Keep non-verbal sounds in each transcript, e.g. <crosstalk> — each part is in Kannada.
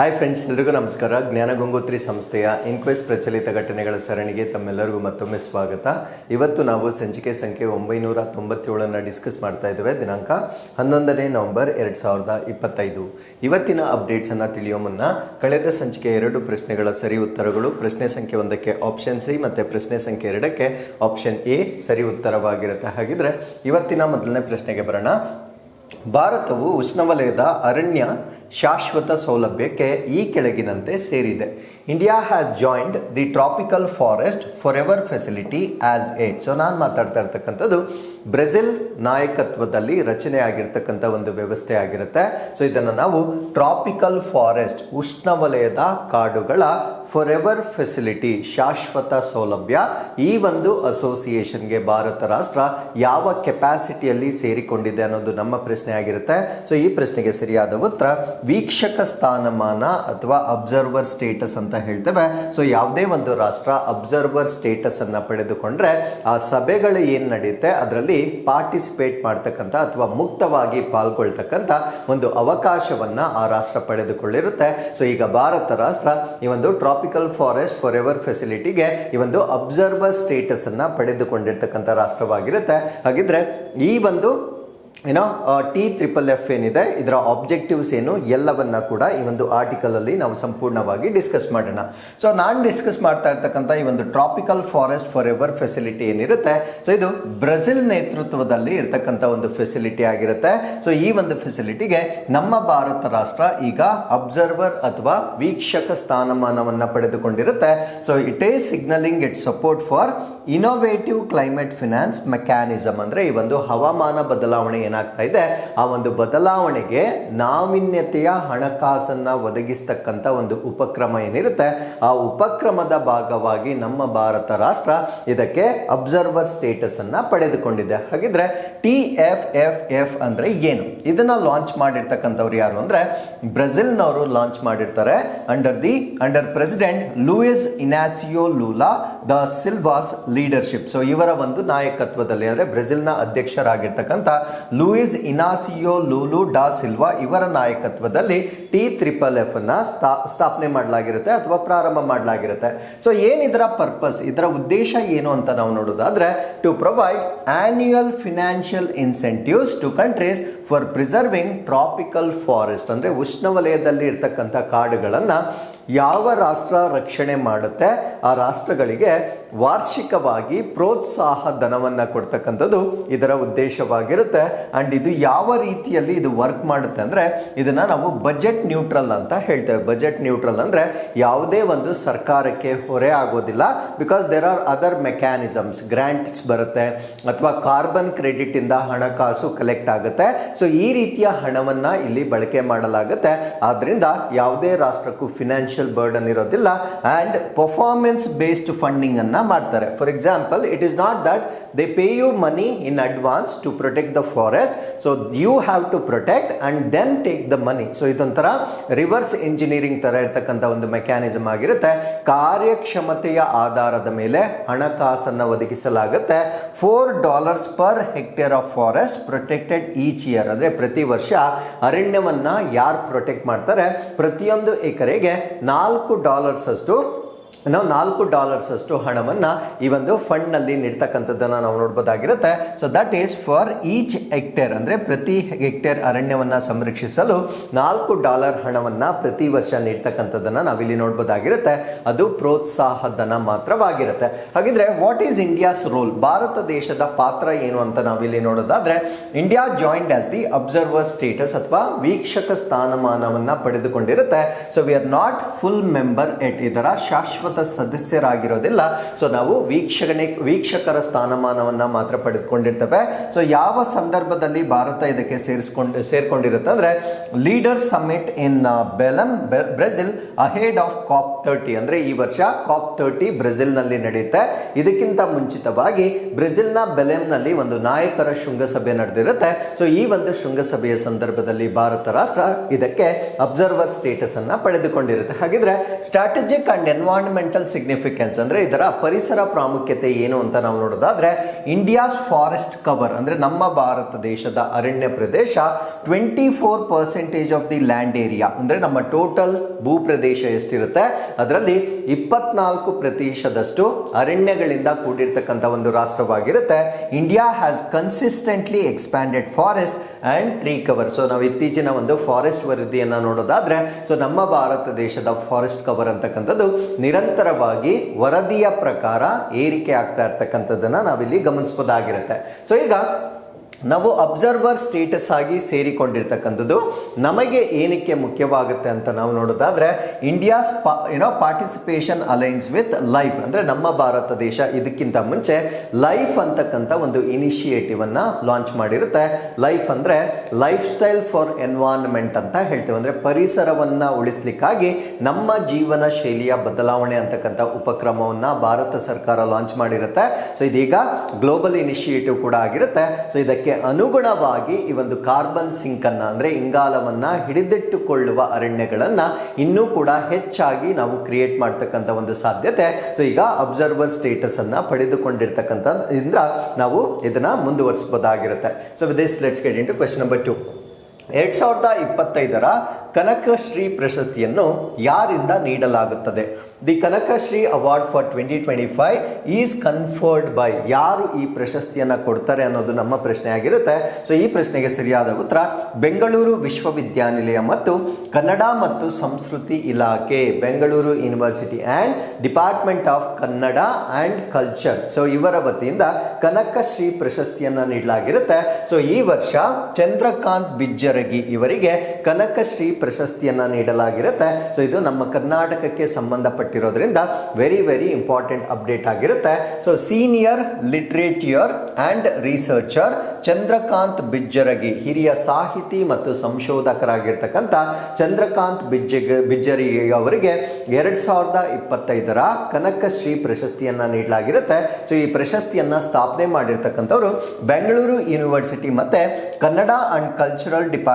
ಹಾಯ್ ಫ್ರೆಂಡ್ಸ್ ಎಲ್ರಿಗೂ ನಮಸ್ಕಾರ. ಜ್ಞಾನ ಗಂಗೋತ್ರಿ ಸಂಸ್ಥೆಯ ಇನ್ಕ್ವೆಸ್ಟ್ ಪ್ರಚಲಿತ ಘಟನೆಗಳ ಸರಣಿಗೆ ತಮ್ಮೆಲ್ಲರಿಗೂ ಮತ್ತೊಮ್ಮೆ ಸ್ವಾಗತ. ಇವತ್ತು ನಾವು ಸಂಚಿಕೆ ಸಂಖ್ಯೆ ಒಂಬೈನೂರ ತೊಂಬತ್ತೇಳನ್ನು ಡಿಸ್ಕಸ್ ಮಾಡ್ತಾ ಇದ್ದೇವೆ. ದಿನಾಂಕ ಹನ್ನೊಂದನೇ ನವೆಂಬರ್ ಎರಡು ಸಾವಿರದ ಇಪ್ಪತ್ತೈದು. ಇವತ್ತಿನ ಅಪ್ಡೇಟ್ಸನ್ನು ತಿಳಿಯೋ ಮುನ್ನ ಕಳೆದ ಸಂಚಿಕೆ ಎರಡು ಪ್ರಶ್ನೆಗಳ ಸರಿ ಉತ್ತರಗಳು, ಪ್ರಶ್ನೆ ಸಂಖ್ಯೆ ಒಂದಕ್ಕೆ ಆಪ್ಷನ್ ಸಿ ಮತ್ತು ಪ್ರಶ್ನೆ ಸಂಖ್ಯೆ ಎರಡಕ್ಕೆ ಆಪ್ಷನ್ ಎ ಸರಿ ಉತ್ತರವಾಗಿರುತ್ತೆ. ಹಾಗಿದ್ರೆ ಇವತ್ತಿನ ಮೊದಲನೇ ಪ್ರಶ್ನೆಗೆ ಬರೋಣ. ಭಾರತವು ಉಷ್ಣವಲಯದ ಅರಣ್ಯ ಶಾಶ್ವತ ಸೌಲಭ್ಯಕ್ಕೆ ಈ ಕೆಳಗಿನಂತೆ ಸೇರಿದೆ. India has joined the tropical forest forever facility as a so ನಾನು ಮಾತಾಡ್ತಾ ಇರ್ತಕ್ಕಂಥದ್ದು ಬ್ರೆಜಿಲ್ ನಾಯಕತ್ವದಲ್ಲಿ ರಚನೆ ಆಗಿರ್ತಕ್ಕಂಥ ಒಂದು ವ್ಯವಸ್ಥೆ ಆಗಿರುತ್ತೆ. ಸೊ ಇದನ್ನು ನಾವು ಟ್ರಾಪಿಕಲ್ ಫಾರೆಸ್ಟ್ ಉಷ್ಣವಲಯದ ಕಾಡುಗಳ ಫಾರ್ ಎವರ್ ಫೆಸಿಲಿಟಿ ಶಾಶ್ವತ ಸೌಲಭ್ಯ, ಈ ಒಂದು ಅಸೋಸಿಯೇಷನ್ಗೆ ಭಾರತ ರಾಷ್ಟ್ರ ಯಾವ ಕೆಪಾಸಿಟಿಯಲ್ಲಿ ಸೇರಿಕೊಂಡಿದೆ ಅನ್ನೋದು ನಮ್ಮ ಪ್ರಶ್ನೆ ಆಗಿರುತ್ತೆ. ಸೊ ಈ ಪ್ರಶ್ನೆಗೆ ಸರಿಯಾದ ಉತ್ತರ ವೀಕ್ಷಕ ಸ್ಥಾನಮಾನ ಅಥವಾ ಅಬ್ಸರ್ವರ್ ಸ್ಟೇಟಸ್ ಅಂತ ಹೇಳ್ತೇವೆ. ಸೊ ಯಾವುದೇ ಒಂದು ರಾಷ್ಟ್ರ ಅಬ್ಸರ್ವರ್ ಸ್ಟೇಟಸ್ ಅನ್ನ ಪಡೆದುಕೊಂಡ್ರೆ ಆ ಸಭೆಗಳು ಏನು ನಡೆಯುತ್ತೆ? ಅದರಲ್ಲಿ ಪಾರ್ಟಿಸಿಪೇಟ್ ಮಾಡ್ತಕ್ಕಂಥ ಅಥವಾ ಮುಕ್ತವಾಗಿ ಪಾಲ್ಗೊಳ್ತಕ್ಕಂಥ ಒಂದು ಅವಕಾಶವನ್ನ ಆ ರಾಷ್ಟ್ರ ಪಡೆದುಕೊಳ್ಳಿರುತ್ತೆ. ಸೊ ಈಗ ಭಾರತ ರಾಷ್ಟ್ರ ಈ ಒಂದು ಟ್ರಾಪಿಕಲ್ ಫಾರೆಸ್ಟ್ ಫಾರ್ ಎವರ್ ಫೆಸಿಲಿಟಿಗೆ ಈ ಒಂದು ಅಬ್ಸರ್ವರ್ ಸ್ಟೇಟಸ್ ಅನ್ನ ಪಡೆದುಕೊಂಡಿರ್ತಕ್ಕಂಥ ರಾಷ್ಟ್ರವಾಗಿರುತ್ತೆ. ಹಾಗಿದ್ರೆ ಈ ಒಂದು ಏನೋ ಟಿ ತ್ರಿಪಲ್ ಎಫ್ ಏನಿದೆ, ಇದರ ಆಬ್ಜೆಕ್ಟಿವ್ಸ್ ಏನು, ಎಲ್ಲವನ್ನ ಕೂಡ ಈ ಒಂದು ಆರ್ಟಿಕಲ್ ಅಲ್ಲಿ ನಾವು ಸಂಪೂರ್ಣವಾಗಿ ಡಿಸ್ಕಸ್ ಮಾಡೋಣ. ಸೊ ನಾನು ಡಿಸ್ಕಸ್ ಮಾಡ್ತಾ ಇರ್ತಕ್ಕಂಥ ಈ ಒಂದು tropical forest forever facility ಏನಿರುತ್ತೆ ಸೊ ಇದು ಬ್ರೆಜಿಲ್ ನೇತೃತ್ವದಲ್ಲಿ ಇರತಕ್ಕಂಥ ಒಂದು ಫೆಸಿಲಿಟಿ ಆಗಿರುತ್ತೆ. ಸೊ ಈ ಒಂದು ಫೆಸಿಲಿಟಿಗೆ ನಮ್ಮ ಭಾರತ ರಾಷ್ಟ್ರ ಈಗ ಅಬ್ಸರ್ವರ್ ಅಥವಾ ವೀಕ್ಷಕ ಸ್ಥಾನಮಾನವನ್ನು ಪಡೆದುಕೊಂಡಿರುತ್ತೆ. So it is signalling it support for innovative climate finance mechanism ಅಂದ್ರೆ ಈ ಒಂದು ಹವಾಮಾನ ಬದಲಾವಣೆ ಏನಾಗ್ತಾ ಇದೆ? ಆ ಒಂದು ಬದಲಾವಣೆಗೆ ನಾವಿನ್ಯತೆಯ ಹಣಕಾಸನ್ನ ಒದಗಿಸ್ತಕ್ಕಂಥ ಒಂದು ಉಪಕ್ರಮ ಏನಿರುತ್ತೆ? ಆ ಉಪಕ್ರಮದ ಭಾಗವಾಗಿ ನಮ್ಮ ಭಾರತ ರಾಷ್ಟ್ರ ಇದಕ್ಕೆ ಅಬ್ಸರ್ವರ್ ಸ್ಟೇಟಸ್ ಅನ್ನ ಪಡೆದುಕೊಂಡಿದೆ. ಹಾಗಿದ್ರೆ ಟಿ ಎಫ್ ಎಫ್ ಎಫ್ ಅಂದ್ರೆ ಏನು? ಇದನ್ನ ಲಾಂಚ್ ಮಾಡಿರ್ತಕ್ಕಂಥವ್ರು ಯಾರು ಅಂದ್ರೆ ಬ್ರೆಜಿಲ್ನವರು ಲಾಂಚ್ ಮಾಡಿರ್ತಾರೆ. Under the, under president Luis Inacio Lula, da Silva's leadership. So ಇವರ ಒಂದು ನಾಯಕತ್ವದಲ್ಲಿ ಅಂದ್ರೆ ಬ್ರೆಜಿಲ್ನ ಅಧ್ಯಕ್ಷರಾಗಿರ್ತಕ್ಕಂಥ Luis Inacio Lula da Silva ಇವರ ನಾಯಕತ್ವದಲ್ಲಿ ಟಿ ತ್ರಿಪಲ್ ಎಫ್ ಸ್ಥಾ ಸ್ಥಾಪನೆ ಮಾಡಲಾಗಿರುತ್ತೆ ಅಥವಾ ಪ್ರಾರಂಭ ಮಾಡಲಾಗಿರುತ್ತೆ. ಸೊ ಏನಿದರ ಪರ್ಪಸ್ ಇದರ ಉದ್ದೇಶ ಏನು ಅಂತ ನಾವು ನೋಡೋದಾದ್ರೆ to provide annual financial incentives to countries for preserving tropical forest ಅಂದ್ರೆ ಉಷ್ಣವಲಯದಲ್ಲಿ ಇರ್ತಕ್ಕಂಥ ಕಾಡುಗಳನ್ನು ಯಾವ ರಾಷ್ಟ್ರ ರಕ್ಷಣೆ ಮಾಡುತ್ತೆ, ಆ ರಾಷ್ಟ್ರಗಳಿಗೆ ವಾರ್ಷಿಕವಾಗಿ ಪ್ರೋತ್ಸಾಹ ಧನವನ್ನು ಕೊಡ್ತಕ್ಕಂಥದ್ದು ಇದರ ಉದ್ದೇಶವಾಗಿರುತ್ತೆ. ಅಂಡ್ ಇದು ಯಾವ ರೀತಿಯಲ್ಲಿ ಇದು ವರ್ಕ್ ಮಾಡುತ್ತೆ ಅಂದರೆ ಇದನ್ನ ನಾವು ಬಜೆಟ್ ನ್ಯೂಟ್ರಲ್ ಅಂತ ಹೇಳ್ತೇವೆ. ಬಜೆಟ್ ನ್ಯೂಟ್ರಲ್ ಅಂದರೆ ಯಾವುದೇ ಒಂದು ಸರ್ಕಾರಕ್ಕೆ ಹೊರೆ ಆಗೋದಿಲ್ಲ because there are other mechanisms grants ಬರುತ್ತೆ ಅಥವಾ ಕಾರ್ಬನ್ ಕ್ರೆಡಿಟ್ ಇಂದ ಹಣಕಾಸು ಕಲೆಕ್ಟ್ ಆಗುತ್ತೆ. ಸೊ ಈ ರೀತಿಯ ಹಣವನ್ನ ಇಲ್ಲಿ ಬಳಕೆ ಮಾಡಲಾಗುತ್ತೆ. ಆದ್ದರಿಂದ ಯಾವುದೇ ರಾಷ್ಟ್ರಕ್ಕೂ ಫಿನಾನ್ಷಿಯಲ್ ಬರ್ಡನ್ ಇರೋದಿಲ್ಲ. ಆ್ಯಂಡ್ ಪರ್ಫಾರ್ಮೆನ್ಸ್ ಬೇಸ್ಡ್ ಫಂಡಿಂಗ್ ಅನ್ನ ಮಾಡ್ತಾರೆ. For example it is not that they pay you money in advance to protect the forest so you have to protect and then take the money so ಇದೊಂಥರ ರಿವರ್ಸ್ ಇಂಜಿನಿಯರಿಂಗ್ ಥರ ಇರ್ತಕ್ಕಂಥ ಒಂದು ಮೆಕ್ಯಾನಿಸಮ್ ಆಗಿರುತ್ತೆ. ಕಾರ್ಯಕ್ಷಮತೆಯ ಆಧಾರದ ಮೇಲೆ ಹಣಕಾಸನ್ನು ಒದಗಿಸಲಾಗುತ್ತೆ. Four dollars per hectare of forest protected each year ಅಂದರೆ ಪ್ರತಿ ವರ್ಷ ಅರಣ್ಯವನ್ನು ಯಾರು ಪ್ರೊಟೆಕ್ಟ್ ಮಾಡ್ತಾರೆ? ಪ್ರತಿಯೊಂದು ಎಕರೆಗೆ ನಾಲ್ಕು ಡಾಲರ್ಸ್ ಅಷ್ಟು ನಾವು ನಾಲ್ಕು ಡಾಲರ್ಸ್ ಅಷ್ಟು ಹಣವನ್ನ ಈ ಒಂದು ಫಂಡ್ನಲ್ಲಿ ನೀಡ್ತಕ್ಕಂಥದ್ದನ್ನ ನಾವು ನೋಡ್ಬೋದಾಗಿರುತ್ತೆ. So that is for each hectare ಅಂದ್ರೆ ಪ್ರತಿ ಹೆಕ್ಟೇರ್ ಅರಣ್ಯವನ್ನ ಸಂರಕ್ಷಿಸಲು ನಾಲ್ಕು ಡಾಲರ್ ಹಣವನ್ನ ಪ್ರತಿ ವರ್ಷ ನೀಡ್ತಕ್ಕಂಥದ್ದನ್ನ ನಾವಿಲ್ಲಿ ನೋಡ್ಬೋದಾಗಿರುತ್ತೆ. ಅದು ಪ್ರೋತ್ಸಾಹ ಧನ ಮಾತ್ರವಾಗಿರುತ್ತೆ. ಹಾಗಿದ್ರೆ what is India's role Bharat ದೇಶದ ಪಾತ್ರ ಏನು ಅಂತ ನಾವಿಲ್ಲಿ ನೋಡೋದಾದ್ರೆ India joined as the observer status ಅಥವಾ ವೀಕ್ಷಕ ಸ್ಥಾನಮಾನವನ್ನ ಪಡೆದುಕೊಂಡಿರುತ್ತೆ. So we are not full member at ಇದರ ಶಾಶ್ವತ ಸದಸ್ಯರಾಗಿರೋದಿಲ್ಲ. ಸೊ ನಾವು ವೀಕ್ಷಣೆ ವೀಕ್ಷಕರ ಸ್ಥಾನಮಾನವನ್ನ ಮಾತ್ರ ಪಡೆದುಕೊಂಡಿರ್ತವೆ. ಸೊ ಯಾವ ಸಂದರ್ಭದಲ್ಲಿ ಭಾರತ ಇದಕ್ಕೆ ಸೇರಿಸ್ಕೊಂಡು ಸೇರ್ಕೊಂಡಿರುತ್ತೆ ಅಂದ್ರೆ leader summit in Belem Brazil ahead of COP thirty ಅಂದ್ರೆ ಈ ವರ್ಷ ಕಾಪ್ ತರ್ಟಿ ಬ್ರೆಜಿಲ್ನಲ್ಲಿ ನಡೆಯುತ್ತೆ. ಇದಕ್ಕಿಂತ ಮುಂಚಿತವಾಗಿ ಬ್ರೆಜಿಲ್ನ ಬೆಲೆಂನಲ್ಲಿ ಒಂದು ನಾಯಕರ ಶೃಂಗಸಭೆ ನಡೆದಿರುತ್ತೆ. ಸೊ ಈ ಒಂದು ಶೃಂಗಸಭೆಯ ಸಂದರ್ಭದಲ್ಲಿ ಭಾರತ ರಾಷ್ಟ್ರ ಇದಕ್ಕೆ ಅಬ್ಸರ್ವರ್ ಸ್ಟೇಟಸ್ ಅನ್ನ ಪಡೆದುಕೊಂಡಿರುತ್ತೆ. ಹಾಗಿದ್ರೆ strategic and environment environmental significance ಅಂದರೆ ಇದರ ಪರಿಸರ ಪ್ರಾಮುಖ್ಯತೆ ಏನು ಅಂತ ನಾವು ನೋಡೋದಾದ್ರೆ, ಇಂಡಿಯಾಸ್ ಫಾರೆಸ್ಟ್ ಕವರ್, ಅಂದರೆ ನಮ್ಮ ಭಾರತ ದೇಶದ ಅರಣ್ಯ ಪ್ರದೇಶ twenty four percentage of the land area ಅಂದರೆ ನಮ್ಮ ಟೋಟಲ್ ಭೂ ಪ್ರದೇಶ ಎಷ್ಟಿರುತ್ತೆ, ಅದರಲ್ಲಿ ಇಪ್ಪತ್ನಾಲ್ಕು ಪ್ರತಿಶತದಷ್ಟು ಅರಣ್ಯಗಳಿಂದ ಕೂಡಿರ್ತಕ್ಕಂಥ ಒಂದು ರಾಷ್ಟ್ರವಾಗಿರುತ್ತೆ. India has consistently expanded forest and tree cover so ನಾವು ಇತ್ತೀಚಿನ ಒಂದು ಫಾರೆಸ್ಟ್ ವರದಿಯನ್ನು ನೋಡೋದಾದ್ರೆ ಸೊ ನಮ್ಮ ಭಾರತ ದೇಶದ ಫಾರೆಸ್ಟ್ ಕವರ್ ಅಂತಕ್ಕಂಥದ್ದು ನಿರಂತರವಾಗಿ ವರದಿಯ ಪ್ರಕಾರ ಏರಿಕೆ ಆಗ್ತಾ ಇರ್ತಕ್ಕಂಥದ್ದನ್ನ ನಾವಿಲ್ಲಿ ಗಮನಿಸಬಹುದಾಗಿರುತ್ತೆ ಸೊ ಈಗ ನಾವು ಅಬ್ಸರ್ವರ್ ಸ್ಟೇಟಸ್ ಆಗಿ ಸೇರಿಕೊಂಡಿರ್ತಕ್ಕಂಥದ್ದು ನಮಗೆ ಏನಕ್ಕೆ ಮುಖ್ಯವಾಗುತ್ತೆ ಅಂತ ನಾವು ನೋಡೋದಾದ್ರೆ ಇಂಡಿಯಾಸ್ ಏನೋ ಪಾರ್ಟಿಸಿಪೇಷನ್ ಅಲೈನ್ಸ್ ವಿತ್ ಲೈಫ್ ಅಂದ್ರೆ ನಮ್ಮ ಭಾರತ ದೇಶ ಇದಕ್ಕಿಂತ ಮುಂಚೆ ಲೈಫ್ ಅಂತಕ್ಕಂಥ ಒಂದು ಇನಿಷಿಯೇಟಿವ್ ಅನ್ನ ಲಾಂಚ್ ಮಾಡಿರುತ್ತೆ. ಲೈಫ್ ಅಂದ್ರೆ ಲೈಫ್ ಸ್ಟೈಲ್ ಫಾರ್ ಎನ್ವಾನ್ಮೆಂಟ್ ಅಂತ ಹೇಳ್ತೇವೆ. ಅಂದ್ರೆ ಪರಿಸರವನ್ನ ಉಳಿಸ್ಲಿಕ್ಕಾಗಿ ನಮ್ಮ ಜೀವನ ಶೈಲಿಯ ಬದಲಾವಣೆ ಅಂತಕ್ಕಂಥ ಉಪಕ್ರಮವನ್ನ ಭಾರತ ಸರ್ಕಾರ ಲಾಂಚ್ ಮಾಡಿರುತ್ತೆ. ಸೊ ಇದೀಗ ಗ್ಲೋಬಲ್ ಇನಿಷಿಯೇಟಿವ್ ಕೂಡ ಆಗಿರುತ್ತೆ. ಸೊ ಇದಕ್ಕೆ ಅನುಗುಣವಾಗಿ ಈ ಒಂದು ಕಾರ್ಬನ್ ಸಿಂಕ್ ಅನ್ನ ಅಂದ್ರೆ ಇಂಗಾಲವನ್ನ ಹಿಡಿದಿಟ್ಟುಕೊಳ್ಳುವ ಅರಣ್ಯಗಳನ್ನ ಇನ್ನೂ ಕೂಡ ಹೆಚ್ಚಾಗಿ ನಾವು ಕ್ರಿಯೇಟ್ ಮಾಡ್ತಕ್ಕಂಥ ಒಂದು ಸಾಧ್ಯತೆ. ಸೊ ಈಗ ಅಬ್ಸರ್ವರ್ ಸ್ಟೇಟಸ್ ಅನ್ನ ಪಡೆದುಕೊಂಡಿರ್ತಕ್ಕಂಥ ಇಂದ್ರ ನಾವು ಇದನ್ನ ಮುಂದುವರಿಸಬಹುದಾಗಿರುತ್ತೆ so this let's get into question number two ಎರಡ್ ಸಾವಿರದ ಇಪ್ಪತ್ತೈದರ ಕನಕಶ್ರೀ ಪ್ರಶಸ್ತಿಯನ್ನು ಯಾರಿಂದ ನೀಡಲಾಗುತ್ತದೆ? The Kanakashree award for twenty twenty five is conferred by ಯಾರು ಈ ಪ್ರಶಸ್ತಿಯನ್ನು ಕೊಡ್ತಾರೆ ಅನ್ನೋದು ನಮ್ಮ ಪ್ರಶ್ನೆ ಆಗಿರುತ್ತೆ. ಸೊ ಈ ಪ್ರಶ್ನೆಗೆ ಸರಿಯಾದ ಉತ್ತರ, ಬೆಂಗಳೂರು ವಿಶ್ವವಿದ್ಯಾನಿಲಯ ಮತ್ತು ಕನ್ನಡ ಮತ್ತು ಸಂಸ್ಕೃತಿ ಇಲಾಖೆ, Bengaluru university and department of Kannada and culture so ಇವರ ವತಿಯಿಂದ ಕನಕಶ್ರೀ ಪ್ರಶಸ್ತಿಯನ್ನು ನೀಡಲಾಗಿರುತ್ತೆ. ಸೊ ಈ ವರ್ಷ ಚಂದ್ರಕಾಂತ್ ಬಿಜ್ಜರಗಿ ಇವರಿಗೆ ಕನಕಶ್ರೀ ಪ್ರಶಸ್ತಿಯನ್ನ ನೀಡಲಾಗಿರುತ್ತೆ. ಸೊ ಇದು ನಮ್ಮ ಕರ್ನಾಟಕಕ್ಕೆ ಸಂಬಂಧಪಟ್ಟಿರೋದ್ರಿಂದ ವೆರಿ ವೆರಿ ಇಂಪಾರ್ಟೆಂಟ್ ಅಪ್ಡೇಟ್ ಆಗಿರುತ್ತೆ. So senior litterateur and researcher Chandrakant Bijjaragi, ಹಿರಿಯ ಸಾಹಿತಿ ಮತ್ತು ಸಂಶೋಧಕರಾಗಿರ್ತಕ್ಕಂಥ ಚಂದ್ರಕಾಂತ್ ಬಿಜ್ಜಗ ಬಿಜ್ಜರಗಿ ಅವರಿಗೆ ಎರಡ್ ಸಾವಿರದ ಇಪ್ಪತ್ತೈದರ ಕನಕಶ್ರೀ ಪ್ರಶಸ್ತಿಯನ್ನ ನೀಡಲಾಗಿರುತ್ತೆ. ಸೊ ಈ ಪ್ರಶಸ್ತಿಯನ್ನ ಸ್ಥಾಪನೆ ಮಾಡಿರ್ತಕ್ಕಂಥವ್ರು ಬೆಂಗಳೂರು ಯೂನಿವರ್ಸಿಟಿ ಮತ್ತೆ Kannada and cultural department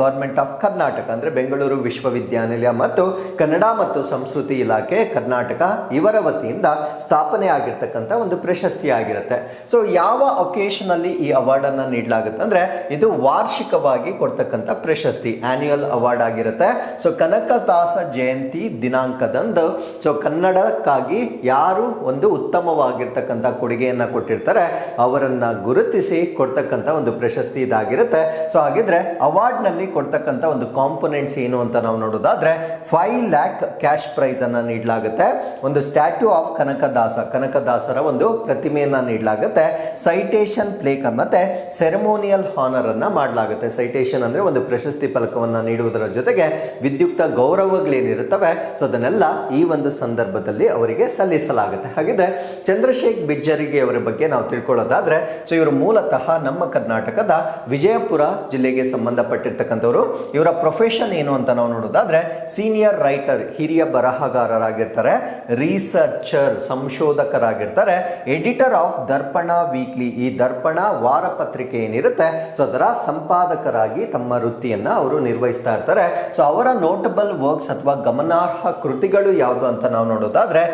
government of Karnataka ಅಂದರೆ ಬೆಂಗಳೂರು ವಿಶ್ವವಿದ್ಯಾನಿಲಯ ಮತ್ತು ಕನ್ನಡ ಮತ್ತು ಸಂಸ್ಕೃತಿ ಇಲಾಖೆ ಕರ್ನಾಟಕ ಇವರ ವತಿಯಿಂದ ಸ್ಥಾಪನೆ ಆಗಿರ್ತಕ್ಕಂಥ ಒಂದು ಪ್ರಶಸ್ತಿ ಆಗಿರುತ್ತೆ ಸೊ ಯಾವ ಒಕೇಶನ್ ಅಲ್ಲಿ ಈ ಅವಾರ್ಡ್ ಅನ್ನ ನೀಡಲಾಗುತ್ತೆ ಅಂದ್ರೆ ಇದು ವಾರ್ಷಿಕವಾಗಿ ಕೊಡ್ತಕ್ಕಂಥ ಪ್ರಶಸ್ತಿ ಆನ್ಯುಯಲ್ ಅವಾರ್ಡ್ ಆಗಿರುತ್ತೆ. ಸೊ ಕನಕದಾಸ ಜಯಂತಿ ದಿನಾಂಕದಂದು ಸೊ ಕನ್ನಡಕ್ಕಾಗಿ ಯಾರು ಒಂದು ಉತ್ತಮವಾಗಿರ್ತಕ್ಕಂಥ ಕೊಡುಗೆಯನ್ನ ಕೊಟ್ಟಿರ್ತಾರೆ, ಅವರನ್ನ ಗುರುತಿಸಿ ಕೊಡ್ತಕ್ಕಂಥ ಒಂದು ಪ್ರಶಸ್ತಿ ಇದಾಗಿರುತ್ತೆ. ಸೊ ಹಾಗಿದ್ರೆ ಅವಾರ್ಡ್ ನಲ್ಲಿ ಕೊಡ್ತಕ್ಕಂಥ ಒಂದು ಕಾಂಪೊನೆಂಟ್ಸ್ ಏನು ಅಂತ ನಾವು ನೋಡೋದಾದ್ರೆ ಫೈವ್ ಲ್ಯಾಕ್ ಕ್ಯಾಶ್ ಪ್ರೈಸ್ ಅನ್ನ ನೀಡಲಾಗುತ್ತೆ. ಒಂದು ಸ್ಟ್ಯಾಚ್ಯೂ ಆಫ್ ಕನಕದಾಸ ಕನಕದಾಸರ ಒಂದು ಪ್ರತಿಮೆಯನ್ನು ನೀಡಲಾಗುತ್ತೆ. ಸೈಟೇಷನ್ ಪ್ಲೇಕ್ ಮತ್ತೆ ಸೆರೆಮೋನಿಯಲ್ ಹಾನರನ್ನು ಮಾಡಲಾಗುತ್ತೆ. ಸೈಟೇಷನ್ ಅಂದ್ರೆ ಒಂದು ಪ್ರಶಸ್ತಿ ಫಲಕವನ್ನು ನೀಡುವುದರ ಜೊತೆಗೆ ವಿದ್ಯುಕ್ತ ಗೌರವಗಳೇನಿರುತ್ತವೆ ಸೊ ಅದನ್ನೆಲ್ಲ ಈ ಒಂದು ಸಂದರ್ಭದಲ್ಲಿ ಅವರಿಗೆ ಸಲ್ಲಿಸಲಾಗುತ್ತೆ. ಹಾಗಿದ್ರೆ ಚಂದ್ರಶೇಖ್ ಬಿಜ್ಜರಿಗೆ ಅವರ ಬಗ್ಗೆ ನಾವು ತಿಳ್ಕೊಳ್ಳೋದಾದ್ರೆ ಸೊ ಇವರು ಮೂಲತಃ ನಮ್ಮ ಕರ್ನಾಟಕದ ವಿಜಯಪುರ ಜಿಲ್ಲೆಗೆ ಸಂಬಂಧಪಟ್ಟಿರ್ತಕ್ಕಂಥವ್ರು. ಇವರ ಪ್ರೊಫೆಷನ್ ಏನು ಅಂತ ನಾವು ನೋಡೋದಾದ್ರೆ ಸೀನಿಯರ್ ರೈಟರ್ ಹಿರಿಯ ಬರಹಗಾರರಾಗಿರ್ತಾರೆ ರಿಸರ್ಚರ್ ಸಂಶೋಧಕರಾಗಿರ್ತಾರೆ ಎಡಿಟರ್ ಆಫ್ ದರ್ಪಣ ವೀಕ್ಲಿ ಈ ದರ್ಪಣ ವಾರಪತ್ರಿಕೆ ಏನಿರುತ್ತೆ, ಸೊ ಅದರ ಸಂಪಾದಕರಾಗಿ ತಮ್ಮ ವೃತ್ತಿಯನ್ನು ಅವರು ನಿರ್ವಹಿಸ್ತಾ ಇರ್ತಾರೆ. ಸೊ ಅವರ ನೋಟಬಲ್ ವರ್ಕ್ಸ್ ಅಥವಾ ಗಮನಾರ್ಹ ಕೃತಿಗಳು ಯಾವುದು ಅಂತ ನಾವು ನೋಡೋದಾದ್ರೆ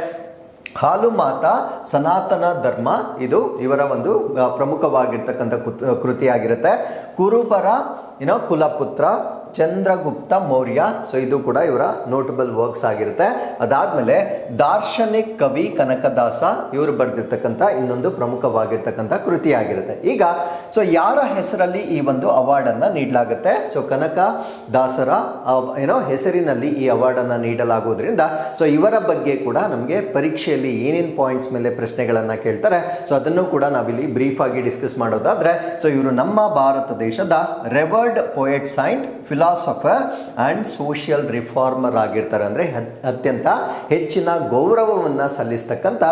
ಹಾಲು ಮಾತ ಸನಾತನ ಧರ್ಮ. ಇದು ಇವರ ಒಂದು ಪ್ರಮುಖವಾಗಿರ್ತಕ್ಕಂಥ ಕೃತಿಯಾಗಿರುತ್ತೆ. ಕುರುಬರ ಏನೋ ಕುಲಪುತ್ರ. ಚಂದ್ರಗುಪ್ತ ಮೌರ್ಯ. ಸೊ ಇದು ಕೂಡ ಇವರ ನೋಟಬಲ್ ವರ್ಕ್ಸ್ ಆಗಿರುತ್ತೆ. ಅದಾದ್ಮೇಲೆ ದಾರ್ಶನಿಕ್ ಕವಿ ಕನಕದಾಸ, ಇವರು ಬರೆದಿರ್ತಕ್ಕಂಥ ಇನ್ನೊಂದು ಪ್ರಮುಖವಾಗಿರ್ತಕ್ಕಂಥ ಕೃತಿಯಾಗಿರುತ್ತೆ. ಈಗ ಸೊ ಯಾರ ಹೆಸರಲ್ಲಿ ಈ ಒಂದು ಅವಾರ್ಡ್ ಅನ್ನ ನೀಡಲಾಗುತ್ತೆ ಸೊ ಕನಕ ದಾಸರ ಏನೋ ಹೆಸರಿನಲ್ಲಿ ಈ ಅವಾರ್ಡ್ ಅನ್ನ ನೀಡಲಾಗುವುದರಿಂದ ಸೊ ಇವರ ಬಗ್ಗೆ ಕೂಡ ನಮಗೆ ಪರೀಕ್ಷೆಯಲ್ಲಿ ಏನೇನು ಪಾಯಿಂಟ್ಸ್ ಮೇಲೆ ಪ್ರಶ್ನೆಗಳನ್ನ ಕೇಳ್ತಾರೆ. ಸೊ ಅದನ್ನು ಕೂಡ ನಾವಿಲ್ಲಿ ಬ್ರೀಫ್ ಆಗಿ ಡಿಸ್ಕಸ್ ಮಾಡೋದಾದ್ರೆ ಸೊ ಇವರು ನಮ್ಮ ಭಾರತ ದೇಶದ revered poet saint philosopher and social reformer ಆಗಿರ್ತಾರೆ ಅಂದರೆ ಅತ್ಯಂತ ಹೆಚ್ಚಿನ ಗೌರವವನ್ನು ಸಲ್ಲಿಸ್ತಕ್ಕಂಥ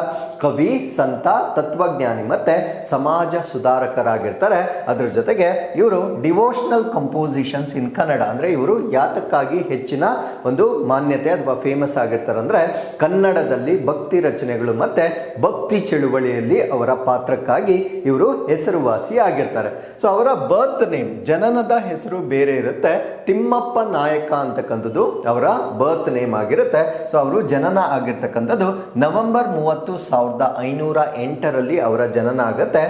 ಕವಿ, ಸಂತ, ತತ್ವಜ್ಞಾನಿ ಮತ್ತು ಸಮಾಜ ಸುಧಾರಕರಾಗಿರ್ತಾರೆ. ಅದರ ಜೊತೆಗೆ ಇವರು ಡಿವೋಷನಲ್ ಕಂಪೋಸಿಷನ್ಸ್ ಇನ್ ಕನ್ನಡ ಅಂದರೆ ಇವರು ಯಾತಕ್ಕಾಗಿ ಹೆಚ್ಚಿನ ಒಂದು ಮಾನ್ಯತೆ ಅಥವಾ ಫೇಮಸ್ ಆಗಿರ್ತಾರೆ ಅಂದರೆ ಕನ್ನಡದಲ್ಲಿ ಭಕ್ತಿ ರಚನೆಗಳು ಮತ್ತು ಭಕ್ತಿ ಚಳುವಳಿಯಲ್ಲಿ ಅವರ ಪಾತ್ರಕ್ಕಾಗಿ ಇವರು ಹೆಸರುವಾಸಿ ಆಗಿರ್ತಾರೆ. ಸೊ ಅವರ ಬರ್ತ್ ನೇಮ್ ಜನನದ ಹೆಸರು ಬೇರೆ ಇರುತ್ತೆ. ತಿಮ್ಮಪ್ಪ ನಾಯಕ ಅಂತಕ್ಕಂಥದ್ದು ಅವರ ಬರ್ತ್ ನೇಮ್ ಆಗಿರುತ್ತೆ. ಸೊ ಅವರು ಜನನ ಆಗಿರ್ತಕ್ಕಂಥದ್ದು ನವೆಂಬರ್ ಮೂವತ್ತು ಸಾವಿರದ ಐನೂರ ಎಂಟರಲ್ಲಿ ಅವರ ಜನನ ಆಗುತ್ತೆ.